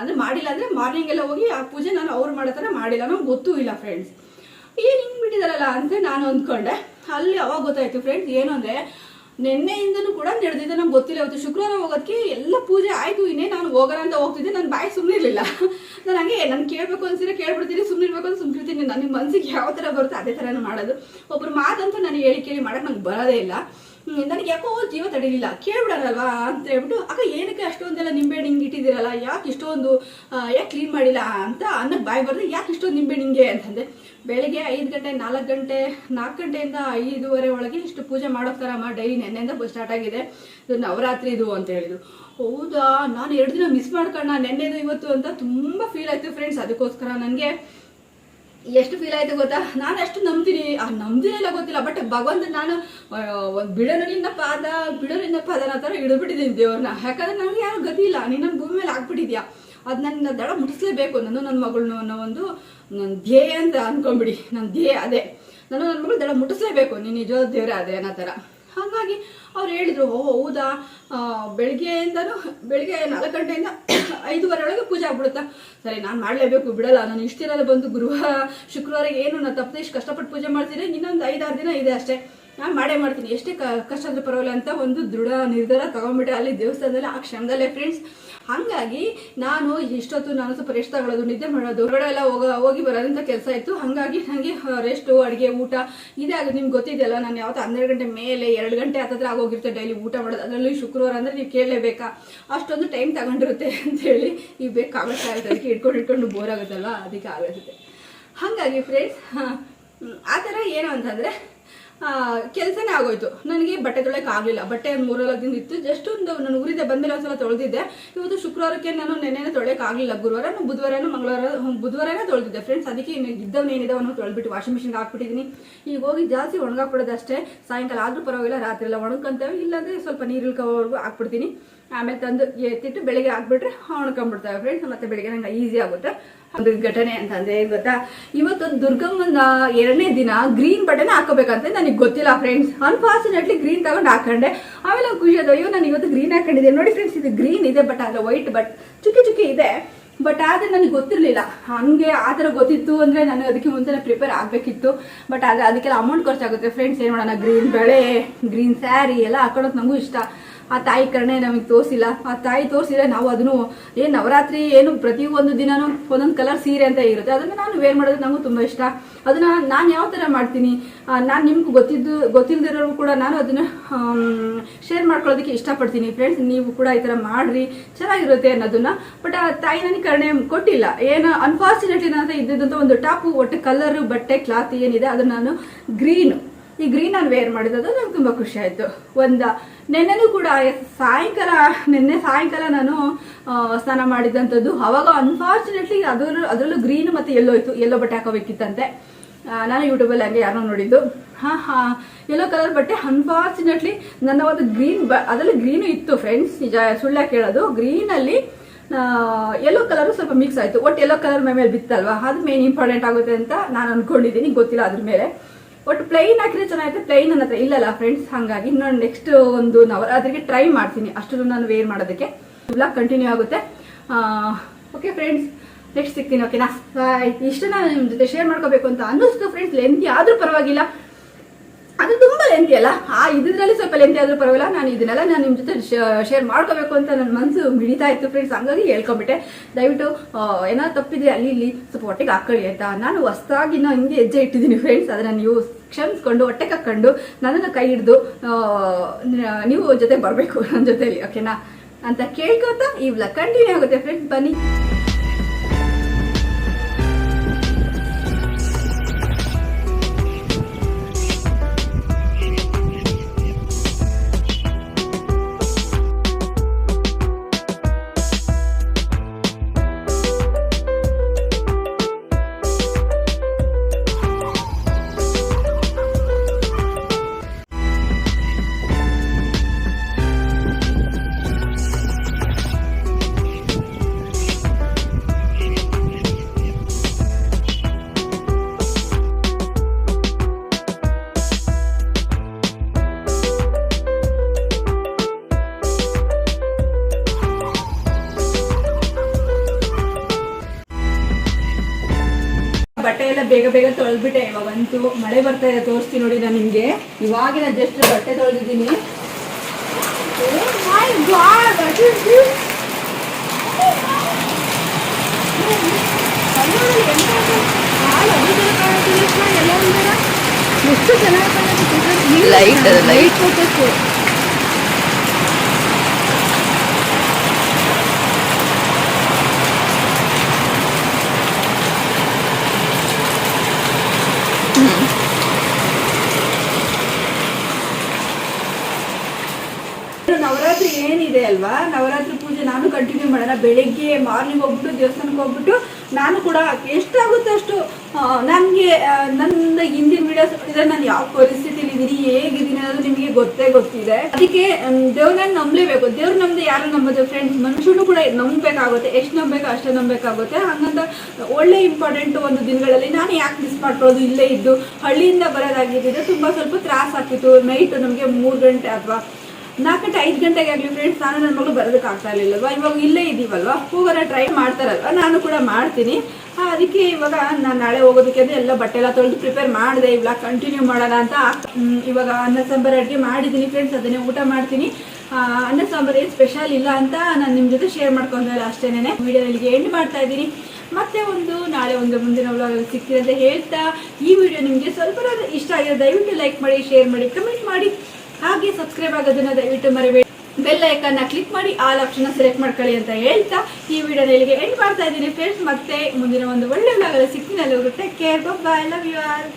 ಅಂದರೆ ಮಾಡಿಲ್ಲ ಅಂದ್ರೆ ಮಾರ್ನಿಂಗ್ ಎಲ್ಲ ಹೋಗಿ ಆ ಪೂಜೆ ನಾನು ಅವ್ರು ಮಾಡೋ ಥರ ಮಾಡಿಲ್ಲ. ನಂಗೆ ಗೊತ್ತೂ ಇಲ್ಲ ಫ್ರೆಂಡ್ಸ್ ಏನು ಹಿಂಗೆ ಬಿಟ್ಟಿದಾರಲ್ಲ ಅಂತ ನಾನು ಅಂದ್ಕೊಂಡೆ. ಅಲ್ಲಿ ಅವಾಗ ಗೊತ್ತಾಯ್ತು ಫ್ರೆಂಡ್ಸ್ ಏನು ಅಂದ್ರೆ ನಿನ್ನೆಯಿಂದನೂ ಕೂಡ ನಡೆದಿದೆ, ನಂಗೆ ಗೊತ್ತಿಲ್ಲ. ಇವತ್ತು ಶುಕ್ರವಾರ ಹೋಗೋದಕ್ಕೆ ಎಲ್ಲ ಪೂಜೆ ಆಯಿತು ಇನ್ನೇ ನಾನು ಹೋಗೋಣ ಅಂತ ಹೋಗ್ತಿದ್ದೆ. ನನ್ನ ಬಾಯಿ ಸುಮ್ಮನೆ ಇರಲಿಲ್ಲ. ನಾನು ಹಂಗೆ ನಾನು ಕೇಳಬೇಕು ಅನ್ಸಿದ್ರೆ ಕೇಳ್ಬಿಡ್ತೀನಿ ಸುಮ್ಮನೆ ಇರಬೇಕು ಅಂತ ಸುಮ್ಮನಿರ್ತೀನಿ ನನಗೆ ಮನಸ್ಸಿಗೆ ಯಾವ ಥರ ಬರುತ್ತೆ ಅದೇ ಥರನೂ ಮಾಡೋದು. ಒಬ್ಬರು ಮಾತಂತೂ ನಾನು ಹೇಳಿ ಕೇಳಿ ಮಾಡಕ್ಕೆ ನಂಗೆ ಬರೋದೇ ಇಲ್ಲ. ನನಗೆ ಯಾಕೋ ಜೀವ ತಡೀಲಿಲ್ಲ. ಕೇಳ್ಬಿಡಾರಲ್ವಾ ಅಂತ ಹೇಳ್ಬಿಟ್ಟು, ಅಕ್ಕ, ಏನಕ್ಕೆ ಅಷ್ಟೊಂದೆಲ್ಲ ನಿಂಬೆಹಣ್ಣು ಹಿಂಗೆ ಇಟ್ಟಿದ್ದೀರಲ್ಲ? ಯಾಕೆ ಇಷ್ಟೊಂದು ಯಾಕೆ ಕ್ಲೀನ್ ಮಾಡಿಲ್ಲ? ಅಂತ ಅನ್ನಕ್ಕೆ ಬಾಯಿ ಬರೆದು, ಯಾಕೆ ಇಷ್ಟೊಂದು ನಿಂಬೆ ಹಿಂಗೆ? ಅಂತಂದೆ. ಬೆಳಗ್ಗೆ ಐದು ಗಂಟೆ, ನಾಲ್ಕು ಗಂಟೆ, ನಾಲ್ಕು ಗಂಟೆಯಿಂದ ಐದೂವರೆ ಒಳಗೆ ಇಷ್ಟು ಪೂಜೆ ಮಾಡೋ ಥರ ಮಾಡಿ ಡೈಲಿ ನೆನ್ನೆಯಿಂದ ಸ್ಟಾರ್ಟ್ ಆಗಿದೆ. ಇದು ನವರಾತ್ರಿ ಇದು ಅಂತ ಹೇಳಿದ್ರು. ಹೌದಾ? ನಾನು ಎರಡು ದಿನ ಮಿಸ್ ಮಾಡ್ಕೊಂಡ ನೆನ್ನೆದು ಇವತ್ತು ಅಂತ ತುಂಬ ಫೀಲ್ ಆಯಿತು ಫ್ರೆಂಡ್ಸ್ ಅದಕ್ಕೋಸ್ಕರ ನನಗೆ ಎಷ್ಟು ಫೀಲ್ ಆಯ್ತು ಗೊತ್ತಾ? ನಾನು ಅಷ್ಟು ನಂಬ್ತೀನಿ. ಆ ನಂಬ್ದಿನೆಲ್ಲ ಗೊತ್ತಿಲ್ಲ. ಬಟ್ ಭಗವಂತ ನಾನು ಒಂದು ಬಿಡೋನರಿಂದ ಪಾದ ಆ ಪಾದನ ಥರ ಹಿಡಿದ್ಬಿಟ್ಟಿದ್ದೀನಿ ದೇವ್ರನ್ನ. ಯಾಕಂದ್ರೆ ನನಗೆ ಯಾರು ಗತಿ ಇಲ್ಲ. ನೀನು ನನ್ನ ಭೂಮಿ ಮೇಲೆ ಆಗ್ಬಿಟ್ಟಿದ್ಯಾ ಅದು ನನ್ನ ದಡ ಮುಟ್ಟಿಸ್ಲೇಬೇಕು. ನಾನು ನನ್ನ ಮಗಳನ್ನ ಅನ್ನೋ ಒಂದು ನನ್ನ ಧ್ಯೇಯ ಅಂತ ಅನ್ಕೊಂಬಿಡಿ. ನನ್ನ ಧ್ಯೇಯ ಅದೇ. ನಾನು ನನ್ನ ಮಗಳು ದಡ ಮುಟ್ಟಿಸ್ಲೇಬೇಕು. ನೀನು ನಿಜವಾದ ದೇವ್ರೆ ಅದೇ ಅನ್ನೋ ಥರ. ಹಾಗಾಗಿ ಅವ್ರು ಹೇಳಿದ್ರು ಓ ಹೌದಾ? ಬೆಳಿಗ್ಗೆಯಿಂದನೂ, ಬೆಳಿಗ್ಗೆ ನಾಲ್ಕು ಗಂಟೆಯಿಂದ ಐದುವರೆ ಒಳಗೆ ಪೂಜೆ ಆಗ್ಬಿಡುತ್ತಾ? ಸರಿ, ನಾನು ಮಾಡಲೇಬೇಕು, ಬಿಡಲ್ಲ. ನಾನು ಇಷ್ಟು ದಿನ ಬಂದು ಗುರುವಾರ ಶುಕ್ರವಾರ ಏನು ನಾನು ತಪ್ಪದೆ ಇಷ್ಟು ಕಷ್ಟಪಟ್ಟು ಪೂಜೆ ಮಾಡ್ತೀನಿ ಇನ್ನೊಂದು ಐದಾರು ದಿನ ಇದೆ ಅಷ್ಟೇ. ನಾನು ಮಾಡೇ ಮಾಡ್ತೀನಿ. ಎಷ್ಟೇ ಕಷ್ಟ ಆದ್ರೂ ಪರವಾಗಿಲ್ಲ ಅಂತ ಒಂದು ದೃಢ ನಿರ್ಧಾರ ತಗೊಂಡ್ಬಿಟ್ಟೆ ಅಲ್ಲಿ ದೇವಸ್ಥಾನದಲ್ಲಿ. ಆ ಕ್ಷಣದಲ್ಲೇ ಫ್ರೆಂಡ್ಸ್ ಹಾಗಾಗಿ ನಾನು ಇಷ್ಟೊತ್ತು ನಾನು ಸ್ವಲ್ಪ ರೆಸ್ಟ್ ತಗೊಳ್ಳೋದು, ನಿದ್ದೆ ಮಾಡೋದು, ಹೊರಗಡೆ ಎಲ್ಲ ಹೋಗ, ಹೋಗಿ ಬರೋದಂತ ಕೆಲಸ ಇತ್ತು. ಹಾಗಾಗಿ ನನಗೆ ರೆಸ್ಟು ಅಡುಗೆ, ಊಟ ಇದೇ ಆಗೋದು ನಿಮ್ಗೆ ಗೊತ್ತಿದೆಯಲ್ಲ, ನಾನು ಯಾವತ್ತು ಹನ್ನೆರಡು ಗಂಟೆ ಮೇಲೆ ಎರಡು ಗಂಟೆ ಹತ್ತತ್ರ ಆಗೋಗಿರುತ್ತೆ ಡೈಲಿ ಊಟ ಮಾಡೋದು. ಅದರಲ್ಲೂ ಶುಕ್ರವಾರ ಅಂದರೆ ನೀವು ಕೇಳಲೇಬೇಕಾ? ಅಷ್ಟೊಂದು ಟೈಮ್ ತಗೊಂಡಿರುತ್ತೆ ಅಂತೇಳಿ ಈಗ ಬೇಕಾಗುತ್ತೆ ಅದಕ್ಕೆ ಇಟ್ಕೊಂಡು ಇಟ್ಕೊಂಡು ಬೋರ್ ಆಗುತ್ತಲ್ವ? ಅದಕ್ಕೆ ಆಗುತ್ತೆ. ಹಾಗಾಗಿ ಫ್ರೆಂಡ್ಸ್ ಆ ಥರ ಏನು ಅಂತಂದರೆ ಕೆಲಸನೇ ಆಗೋಯ್ತು. ನನಗೆ ಬಟ್ಟೆ ತೊಳೆಯಕ್ಕೆ ಆಗಲಿಲ್ಲ. ಬಟ್ಟೆ ಒಂದು ಮೂರಲ್ಲ ದಿನ ಇತ್ತು. ಜಸ್ಟ್ ಒಂದು, ನಾನು ಊರಿಂದ ಬಂದ್ಮೇಲೆ ಒಂದ್ಸಲ ತೊಳೆದಿದ್ದೆ. ಇವತ್ತು ಶುಕ್ರವಾರಕ್ಕೆ ನಾನು ನೆನ್ನೆನೇ ತೊಳೆಯಕ್ಕೆ ಆಗಲಿಲ್ಲ. ಗುರುವಾರ ಬುಧವಾರನೂ ಮಂಗಳವಾರ ಬುಧವಾರನೇ ತೊಳೆದಿದ್ದೆ. ಫ್ರೆಂಡ್ಸ್ ಅದಕ್ಕೆ ಇದ್ದವನು ಏನಿದೆ ಅವನು ತೊಳೆದ್ಬಿಟ್ಟು ವಾಷಿಂಗ್ ಮಿಷಿನ್ಗೆ ಹಾಕ್ಬಿಟ್ಟಿದ್ದೀನಿ ಈಗ ಹೋಗಿ ಜಾಸ್ತಿ ಒಣಗಾಕ್ಬಿಡೋದು ಅಷ್ಟೇ ಸಾಯಂಕಾಲ ಆದರೂ ಪರವಾಗಿಲ್ಲ, ರಾತ್ರಿ ಎಲ್ಲ ಒಣಗ್ಕೊಂತೇವೆ. ಇಲ್ಲಾಂದರೆ ಸ್ವಲ್ಪ ನೀರು ಇಳ್ಕೋವರೆಗೂ ಹಾಕ್ಬಿಡ್ತೀನಿ. ಆಮೇಲೆ ತಂದು ಎತ್ತಿಟ್ಟು ಬೆಳಿಗ್ಗೆ ಹಾಕ್ಬಿಟ್ರೆ ಒಣ್ಕೊಂಬಿಡ್ತಾವೆ ಫ್ರೆಂಡ್ಸ್ ಮತ್ತೆ ಬೆಳಿಗ್ಗೆ ನಂಗೆ ಈಸಿ ಆಗುತ್ತೆ. ಒಂದು ಘಟನೆ ಅಂತಂದ್ರೆ ಏನ್ ಗೊತ್ತಾ? ಇವತ್ತು ದುರ್ಗಮ್ಮನ ಎರಡನೇ ದಿನ ಗ್ರೀನ್ ಬಟನ್ ಹಾಕೋಬೇಕಂತ ನನಗೆ ಗೊತ್ತಿಲ್ಲ ಫ್ರೆಂಡ್ಸ್ ಅನ್ಫಾರ್ಚುನೇಟ್ಲಿ ಗ್ರೀನ್ ತಗೊಂಡು ಹಾಕೊಂಡೆ. ಆಮೇಲೆ ಖುಷಿ ಅದ ಅಯ್ಯೋ, ನಾನು ಇವತ್ತು ಗ್ರೀನ್ ಹಾಕೊಂಡಿದ್ದೆ ನೋಡಿ ಫ್ರೆಂಡ್ಸ್ ಇದು ಗ್ರೀನ್ ಇದೆ ಬಟ್ ಅದ್ರ ವೈಟ್ ಬಟ್ ಚುಕ್ಕಿ ಚುಕ್ಕಿ ಇದೆ. ಬಟ್ ಆದ್ರೆ ನನಗೆ ಗೊತ್ತಿರಲಿಲ್ಲ. ಹಂಗೆ ಆ ಥರ ಗೊತ್ತಿತ್ತು ಅಂದ್ರೆ ನಾನು ಅದಕ್ಕೆ ಮುಂಚೆನೆ ಪ್ರಿಪೇರ್ ಆಗಬೇಕಿತ್ತು. ಬಟ್ ಆದ್ರೆ ಅದಕ್ಕೆಲ್ಲ ಅಮೌಂಟ್ ಖರ್ಚಾಗುತ್ತೆ. ಫ್ರೆಂಡ್ಸ್ ಏನು ಮಾಡೋಣ? ಗ್ರೀನ್ ಬೆಳೆ ಗ್ರೀನ್ ಸ್ಯಾರಿ ಎಲ್ಲ ಹಾಕೊಳ್ಳೋಕೆ ನಮಗೂ ಇಷ್ಟ. ಆ ತಾಯಿ ಕರ್ಣೆ ನಮಗೆ ತೋರಿಸಿಲ್ಲ. ಆ ತಾಯಿ ತೋರಿಸಿದ್ರೆ ನಾವು ಅದನ್ನು ಏನು ನವರಾತ್ರಿ ಏನು ಪ್ರತಿ ಒಂದು ದಿನನೂ ಒಂದೊಂದು ಕಲರ್ ಸೀರೆ ಅಂತ ಇರುತ್ತೆ. ಅದನ್ನು ನಾನು ವೇರ್ ಮಾಡೋದು ನನಗೂ ತುಂಬ ಇಷ್ಟ. ಅದನ್ನ ನಾನು ಯಾವ ಥರ ಮಾಡ್ತೀನಿ? ನಾನು ನಿಮ್ಗೆ ಗೊತ್ತಿದ್ದು ಗೊತ್ತಿಲ್ಲದಿರೋರು ಕೂಡ ನಾನು ಅದನ್ನು ಶೇರ್ ಮಾಡ್ಕೊಳ್ಳೋದಕ್ಕೆ ಇಷ್ಟಪಡ್ತೀನಿ. ಫ್ರೆಂಡ್ಸ್ ನೀವು ಕೂಡ ಈ ಥರ ಮಾಡ್ರಿ. ಚೆನ್ನಾಗಿರುತ್ತೆ ಅನ್ನೋದನ್ನ. ಬಟ್ ಆ ತಾಯಿ ನನಗೆ ಕರ್ಣೆ ಕೊಟ್ಟಿಲ್ಲ. ಏನು ಅನ್ಫಾರ್ಚುನೇಟ್ಲಿ ನನ್ನ ಇದ್ದಿದ್ದಂಥ ಒಂದು ಟಾಪು, ಒಟ್ಟು ಕಲರ್, ಬಟ್ಟೆ, ಕ್ಲಾತ್ ಏನಿದೆ, ಅದನ್ನ ನಾನು ಗ್ರೀನ್, ಈ ಗ್ರೀನ್ ನಾನು ವೇರ್ ಮಾಡಿದ್ದು. ನಂಗೆ ತುಂಬ ಖುಷಿ ಆಯಿತು. ಒಂದು ನೆನ್ನೆನೂ ಕೂಡ ಸಾಯಂಕಾಲ, ನಿನ್ನೆ ಸಾಯಂಕಾಲ ನಾನು ಸ್ನಾನ ಮಾಡಿದಂಥದ್ದು. ಅವಾಗ ಅನ್ಫಾರ್ಚುನೇಟ್ಲಿ ಅದರಲ್ಲೂ ಅದರಲ್ಲೂ ಗ್ರೀನ್ ಮತ್ತು ಎಲ್ಲೋ ಇತ್ತು. ಎಲ್ಲೋ ಬಟ್ಟೆ ಹಾಕೋಬೇಕಿತ್ತಂತೆ. ನಾನು ಯೂಟ್ಯೂಬಲ್ಲಿ ಹಂಗೆ ಯಾರೋ ನೋಡಿದ್ದು. ಹಾಂ ಹಾಂ. ಎಲ್ಲೋ ಕಲರ್ ಬಟ್ಟೆ ಅನ್ಫಾರ್ಚುನೇಟ್ಲಿ ನನ್ನ ಒಂದು ಗ್ರೀನ್ ಬ, ಅದರಲ್ಲಿ ಗ್ರೀನು ಇತ್ತು ಫ್ರೆಂಡ್ಸ್ ನಿಜ ಸುಳ್ಳ ಕೇಳೋದು. ಗ್ರೀನಲ್ಲಿ ಎಲ್ಲೋ ಕಲರು ಸ್ವಲ್ಪ ಮಿಕ್ಸ್ ಆಯಿತು. ಒಟ್ಟು ಎಲ್ಲೋ ಕಲರ್ ಮೇಲೆ ಬಿತ್ತಲ್ವಾ? ಅದು ಮೇನ್ ಇಂಪಾರ್ಟೆಂಟ್ ಆಗುತ್ತೆ ಅಂತ ನಾನು ಅಂದ್ಕೊಂಡಿದ್ದೀನಿ ಗೊತ್ತಿಲ್ಲ ಅದ್ರ ಮೇಲೆ. ಒಟ್ಟು ಪ್ಲೈನ್ ಹಾಕಿದ್ರೆ ಚೆನ್ನಾಗಿರುತ್ತೆ. ಪ್ಲೈನ್ ನನ್ನ ಹತ್ರ ಇಲ್ಲಲ್ಲ ಫ್ರೆಂಡ್ಸ್ ಹಾಗಾಗಿ ನಾನು ನೆಕ್ಸ್ಟ್ ಒಂದು ನವರಾತ್ರಿಗೆ ಟ್ರೈ ಮಾಡ್ತೀನಿ. ಅಷ್ಟು ನಾನು ವೇರ್ ಮಾಡೋದಕ್ಕೆ. ಬ್ಲಾಗ್ ಕಂಟಿನ್ಯೂ ಆಗುತ್ತೆ. ಓಕೆ ಫ್ರೆಂಡ್ಸ್ ನೆಕ್ಸ್ಟ್ ಸಿಗ್ತೀನಿ ಓಕೆನಾ ಇಷ್ಟನ್ನ ಇಷ್ಟು ನಾನು ನಿಮ್ಮ ಜೊತೆ ಶೇರ್ ಮಾಡ್ಕೋಬೇಕು ಅಂತ ಅನ್ನಿಸ್ತು ಫ್ರೆಂಡ್ಸ್ ಲೆಂತ್ ಆದರೂ ಪರವಾಗಿಲ್ಲ. ಅದು ತುಂಬಾ ಲೆಂತಿ ಅಲ್ಲ? ಆ ಇದ್ರಲ್ಲಿ ಸ್ವಲ್ಪ ಲೆಂತಿ ಆದ್ರೂ ಪರವಾಗಿಲ್ಲ. ನಾನು ಇದನ್ನೆಲ್ಲ ನಾನು ನಿಮ್ಮ ಜೊತೆ ಶೇರ್ ಮಾಡ್ಕೋಬೇಕು ಅಂತ ನನ್ನ ಮನಸ್ಸು ಮಿಡಿತಾ ಇತ್ತು ಫ್ರೆಂಡ್ಸ್ ಹಂಗಾಗಿ ಹೇಳ್ಕೊಂಬಿಟ್ಟೆ. ದಯವಿಟ್ಟು ಏನೋ ತಪ್ಪಿದ್ರೆ ಅಲ್ಲಿ ಇಲ್ಲಿ ಸ್ವಲ್ಪ ಹೊಟ್ಟೆಗೆ ಹಾಕೊಳ್ಳಿ ಆಯ್ತಾ? ನಾನು ಹೊಸ್ದಾಗಿ ಹಿಂಗೆ ಹೆಜ್ಜೆ ಇಟ್ಟಿದ್ದೀನಿ ಫ್ರೆಂಡ್ಸ್ ಅದನ್ನ ನೀವು ಕ್ಷಮಿಸ್ಕೊಂಡು, ಹೊಟ್ಟೆ ಕಕ್ಕೊಂಡು ನನ್ನನ್ನು ಕೈ ಹಿಡಿದು ನೀವು ಜೊತೆ ಬರಬೇಕು ನನ್ನ ಜೊತೆಲಿ ಓಕೆನಾ ಅಂತ ಕೇಳ್ಕೊತಾ ಈ ಕಂಟಿನ್ಯೂ ಆಗುತ್ತೆ ಫ್ರೆಂಡ್ಸ್ ಬನ್ನಿ. ಬೇಗ ಬೇಗ ತೊಳೆದ್ಬಿಟ್ಟೆ ಇವಾಗಂತೂ ಮಳೆ ಬರ್ತಾ ಇದೆ ತೋರಿಸ್ತೀನಿ ನೋಡಿ ನಾನು ನಿಮಗೆ. ನಾನು ಜಸ್ಟ್ ಬಟ್ಟೆ ತೊಳೆದಿದ್ದೀನಿ. Light light photos that is this. ಕಣ್ಣಲ್ಲಿ ಎಂತ ಅದು? ಕಾಲು ಅದ್ಭುತ ಕಾಣುತ್ತಿದೆ ಕಣೆ, ಎಲ್ಲ ಒಂಥರ. ಎಷ್ಟು ಚೆನ್ನಾಗಿ ಕಾಣುತ್ತೆ Light ಅದು, light. ಲೈಟ್ ಫೋಕಸ್ಸು ಇದು ನವರಾತ್ರಿ ಏನಿದೆ ಅಲ್ವಾ? ನವರಾತ್ರಿ ಪೂಜೆ ನಾನು ಕಂಟಿನ್ಯೂ ಮಾಡೋಣ. ಬೆಳಿಗ್ಗೆ ಮಾರ್ನಿಂಗ್ ಹೋಗ್ಬಿಟ್ಟು, ದೇವಸ್ಥಾನಕ್ಕೆ ಹೋಗ್ಬಿಟ್ಟು, ನಾನು ಕೂಡ ಎಷ್ಟಾಗುತ್ತೆ ಅಷ್ಟು ನನಗೆ ನನ್ನ ಹಿಂದಿನ ವಿಡಿಯೋಸ್ ನೋಡಿದ್ರೆ ನಾನು ಯಾವ ಪರಿಸ್ಥಿತಿಲಿ ಇದ್ದೀನಿ ಹೇಗಿದ್ದೀನಿ ಅನ್ನೋದು ನಿಮಗೆ ಗೊತ್ತೇ ಗೊತ್ತಿದೆ. ಅದಕ್ಕೆ ದೇವ್ರನ್ನ ನಂಬಲೇಬೇಕು. ದೇವ್ರು ನಮ್ದು ಯಾರು ನಂಬೋದು ಫ್ರೆಂಡ್ಸ್ ಮನುಷ್ಯನು ಕೂಡ ನಂಬಬೇಕಾಗುತ್ತೆ. ಎಷ್ಟು ನಂಬಬೇಕು, ಅಷ್ಟೇ ನಂಬಬೇಕಾಗುತ್ತೆ. ಹಂಗಂತ ಒಳ್ಳೆ ಇಂಪಾರ್ಟೆಂಟ್ ಒಂದು ದಿನಗಳಲ್ಲಿ ನಾನು ಯಾಕೆ ಮಿಸ್ ಮಾಡ್ಕೊಳ್ಳೋದು? ಇಲ್ಲೇ ಇದ್ದು, ಹಳ್ಳಿಯಿಂದ ಬರೋದಾಗಿದ್ದಿದ್ರೆ ತುಂಬ ಸ್ವಲ್ಪ ತ್ರಾಸ ಆಗ್ತಿತ್ತು. ನೈಟ್ ನಮಗೆ ಮೂರು ಗಂಟೆ ಅಥವಾ ನಾಲ್ಕು ಗಂಟೆ ಐದು ಗಂಟೆಗೆ ಆಗಲಿ ಫ್ರೆಂಡ್ಸ್ ನಾನು ನನ್ನ ಮಗಳು ಬರೋದಕ್ಕೆ ಆಗ್ತಾ ಇರಲಿಲ್ಲಲ್ವಾ? ಇವಾಗ ಇಲ್ಲೇ ಇದ್ದೀವಲ್ವಾ ಹೋಗೋಣ ಟ್ರೈ ಮಾಡ್ತಾರಲ್ವ? ನಾನು ಕೂಡ ಮಾಡ್ತೀನಿ. ಅದಕ್ಕೆ ಇವಾಗ ನಾನು ನಾಳೆ ಹೋಗೋದಕ್ಕೆ ಅಂದರೆ ಎಲ್ಲ ಬಟ್ಟೆ ಎಲ್ಲ ತೊಳೆದು ಪ್ರಿಪೇರ್ ಮಾಡಿದೆ. ಇವಾಗ ಕಂಟಿನ್ಯೂ ಮಾಡೋಣ ಅಂತ ಇವಾಗ ಅನ್ನ ಸಾಂಬಾರು ಅಡುಗೆ ಮಾಡಿದ್ದೀನಿ ಫ್ರೆಂಡ್ಸ್ ಅದನ್ನೇ ಊಟ ಮಾಡ್ತೀನಿ. ಅನ್ನ ಸಾಂಬಾರು ಏನು ಸ್ಪೆಷಲ್ ಇಲ್ಲ ಅಂತ ನಾನು ನಿಮ್ಮ ಜೊತೆ ಶೇರ್ ಮಾಡ್ಕೊಂಡಲ್ಲ ಅಷ್ಟೇನೆ ವಿಡಿಯೋ ಇಲ್ಲಿಗೆ ಎಂಡ್ ಮಾಡ್ತಾ ಇದ್ದೀನಿ. ಮತ್ತೆ ಒಂದು ನಾಳೆ ಒಂದು ಮುಂದಿನ ವ್ಲಾಗಲ್ಲಿ ಸಿಗ್ತೀನಿ ಹೇಳ್ತಾ ಈ ವಿಡಿಯೋ ನಿಮಗೆ ಸ್ವಲ್ಪ ಇಷ್ಟ ಆಗಿದೆ ದಯವಿಟ್ಟು ಲೈಕ್ ಮಾಡಿ ಶೇರ್ ಮಾಡಿ ಕಮೆಂಟ್ ಮಾಡಿ. ಹಾಗೆ ಸಬ್ಸ್ಕ್ರೈಬ್ ಆಗೋದನ್ನ ದಯವಿಟ್ಟು ಮರಿಬೇಡಿ. ಬೆಲ್ ಐಕನ್ನ ಕ್ಲಿಕ್ ಮಾಡಿ ಆಲ್ ಆಪ್ಷನ್ ಸೆಲೆಕ್ಟ್ ಮಾಡ್ಕೊಳ್ಳಿ ಅಂತ ಹೇಳ್ತಾ ಈ ವಿಡಿಯೋ ಇಲ್ಲಿಗೆ ಎಂಡ್ ಮಾಡ್ತಾ ಇದ್ದೀನಿ ಫ್ರೆಂಡ್ಸ್ ಮತ್ತೆ ಮುಂದಿನ ಒಂದು ಒಳ್ಳೆ ವ್ಲಾಗಲ್ಲಿ ಸಿಗ್ತೀನಿ. ಹೋಗುತ್ತೆ care bye love you all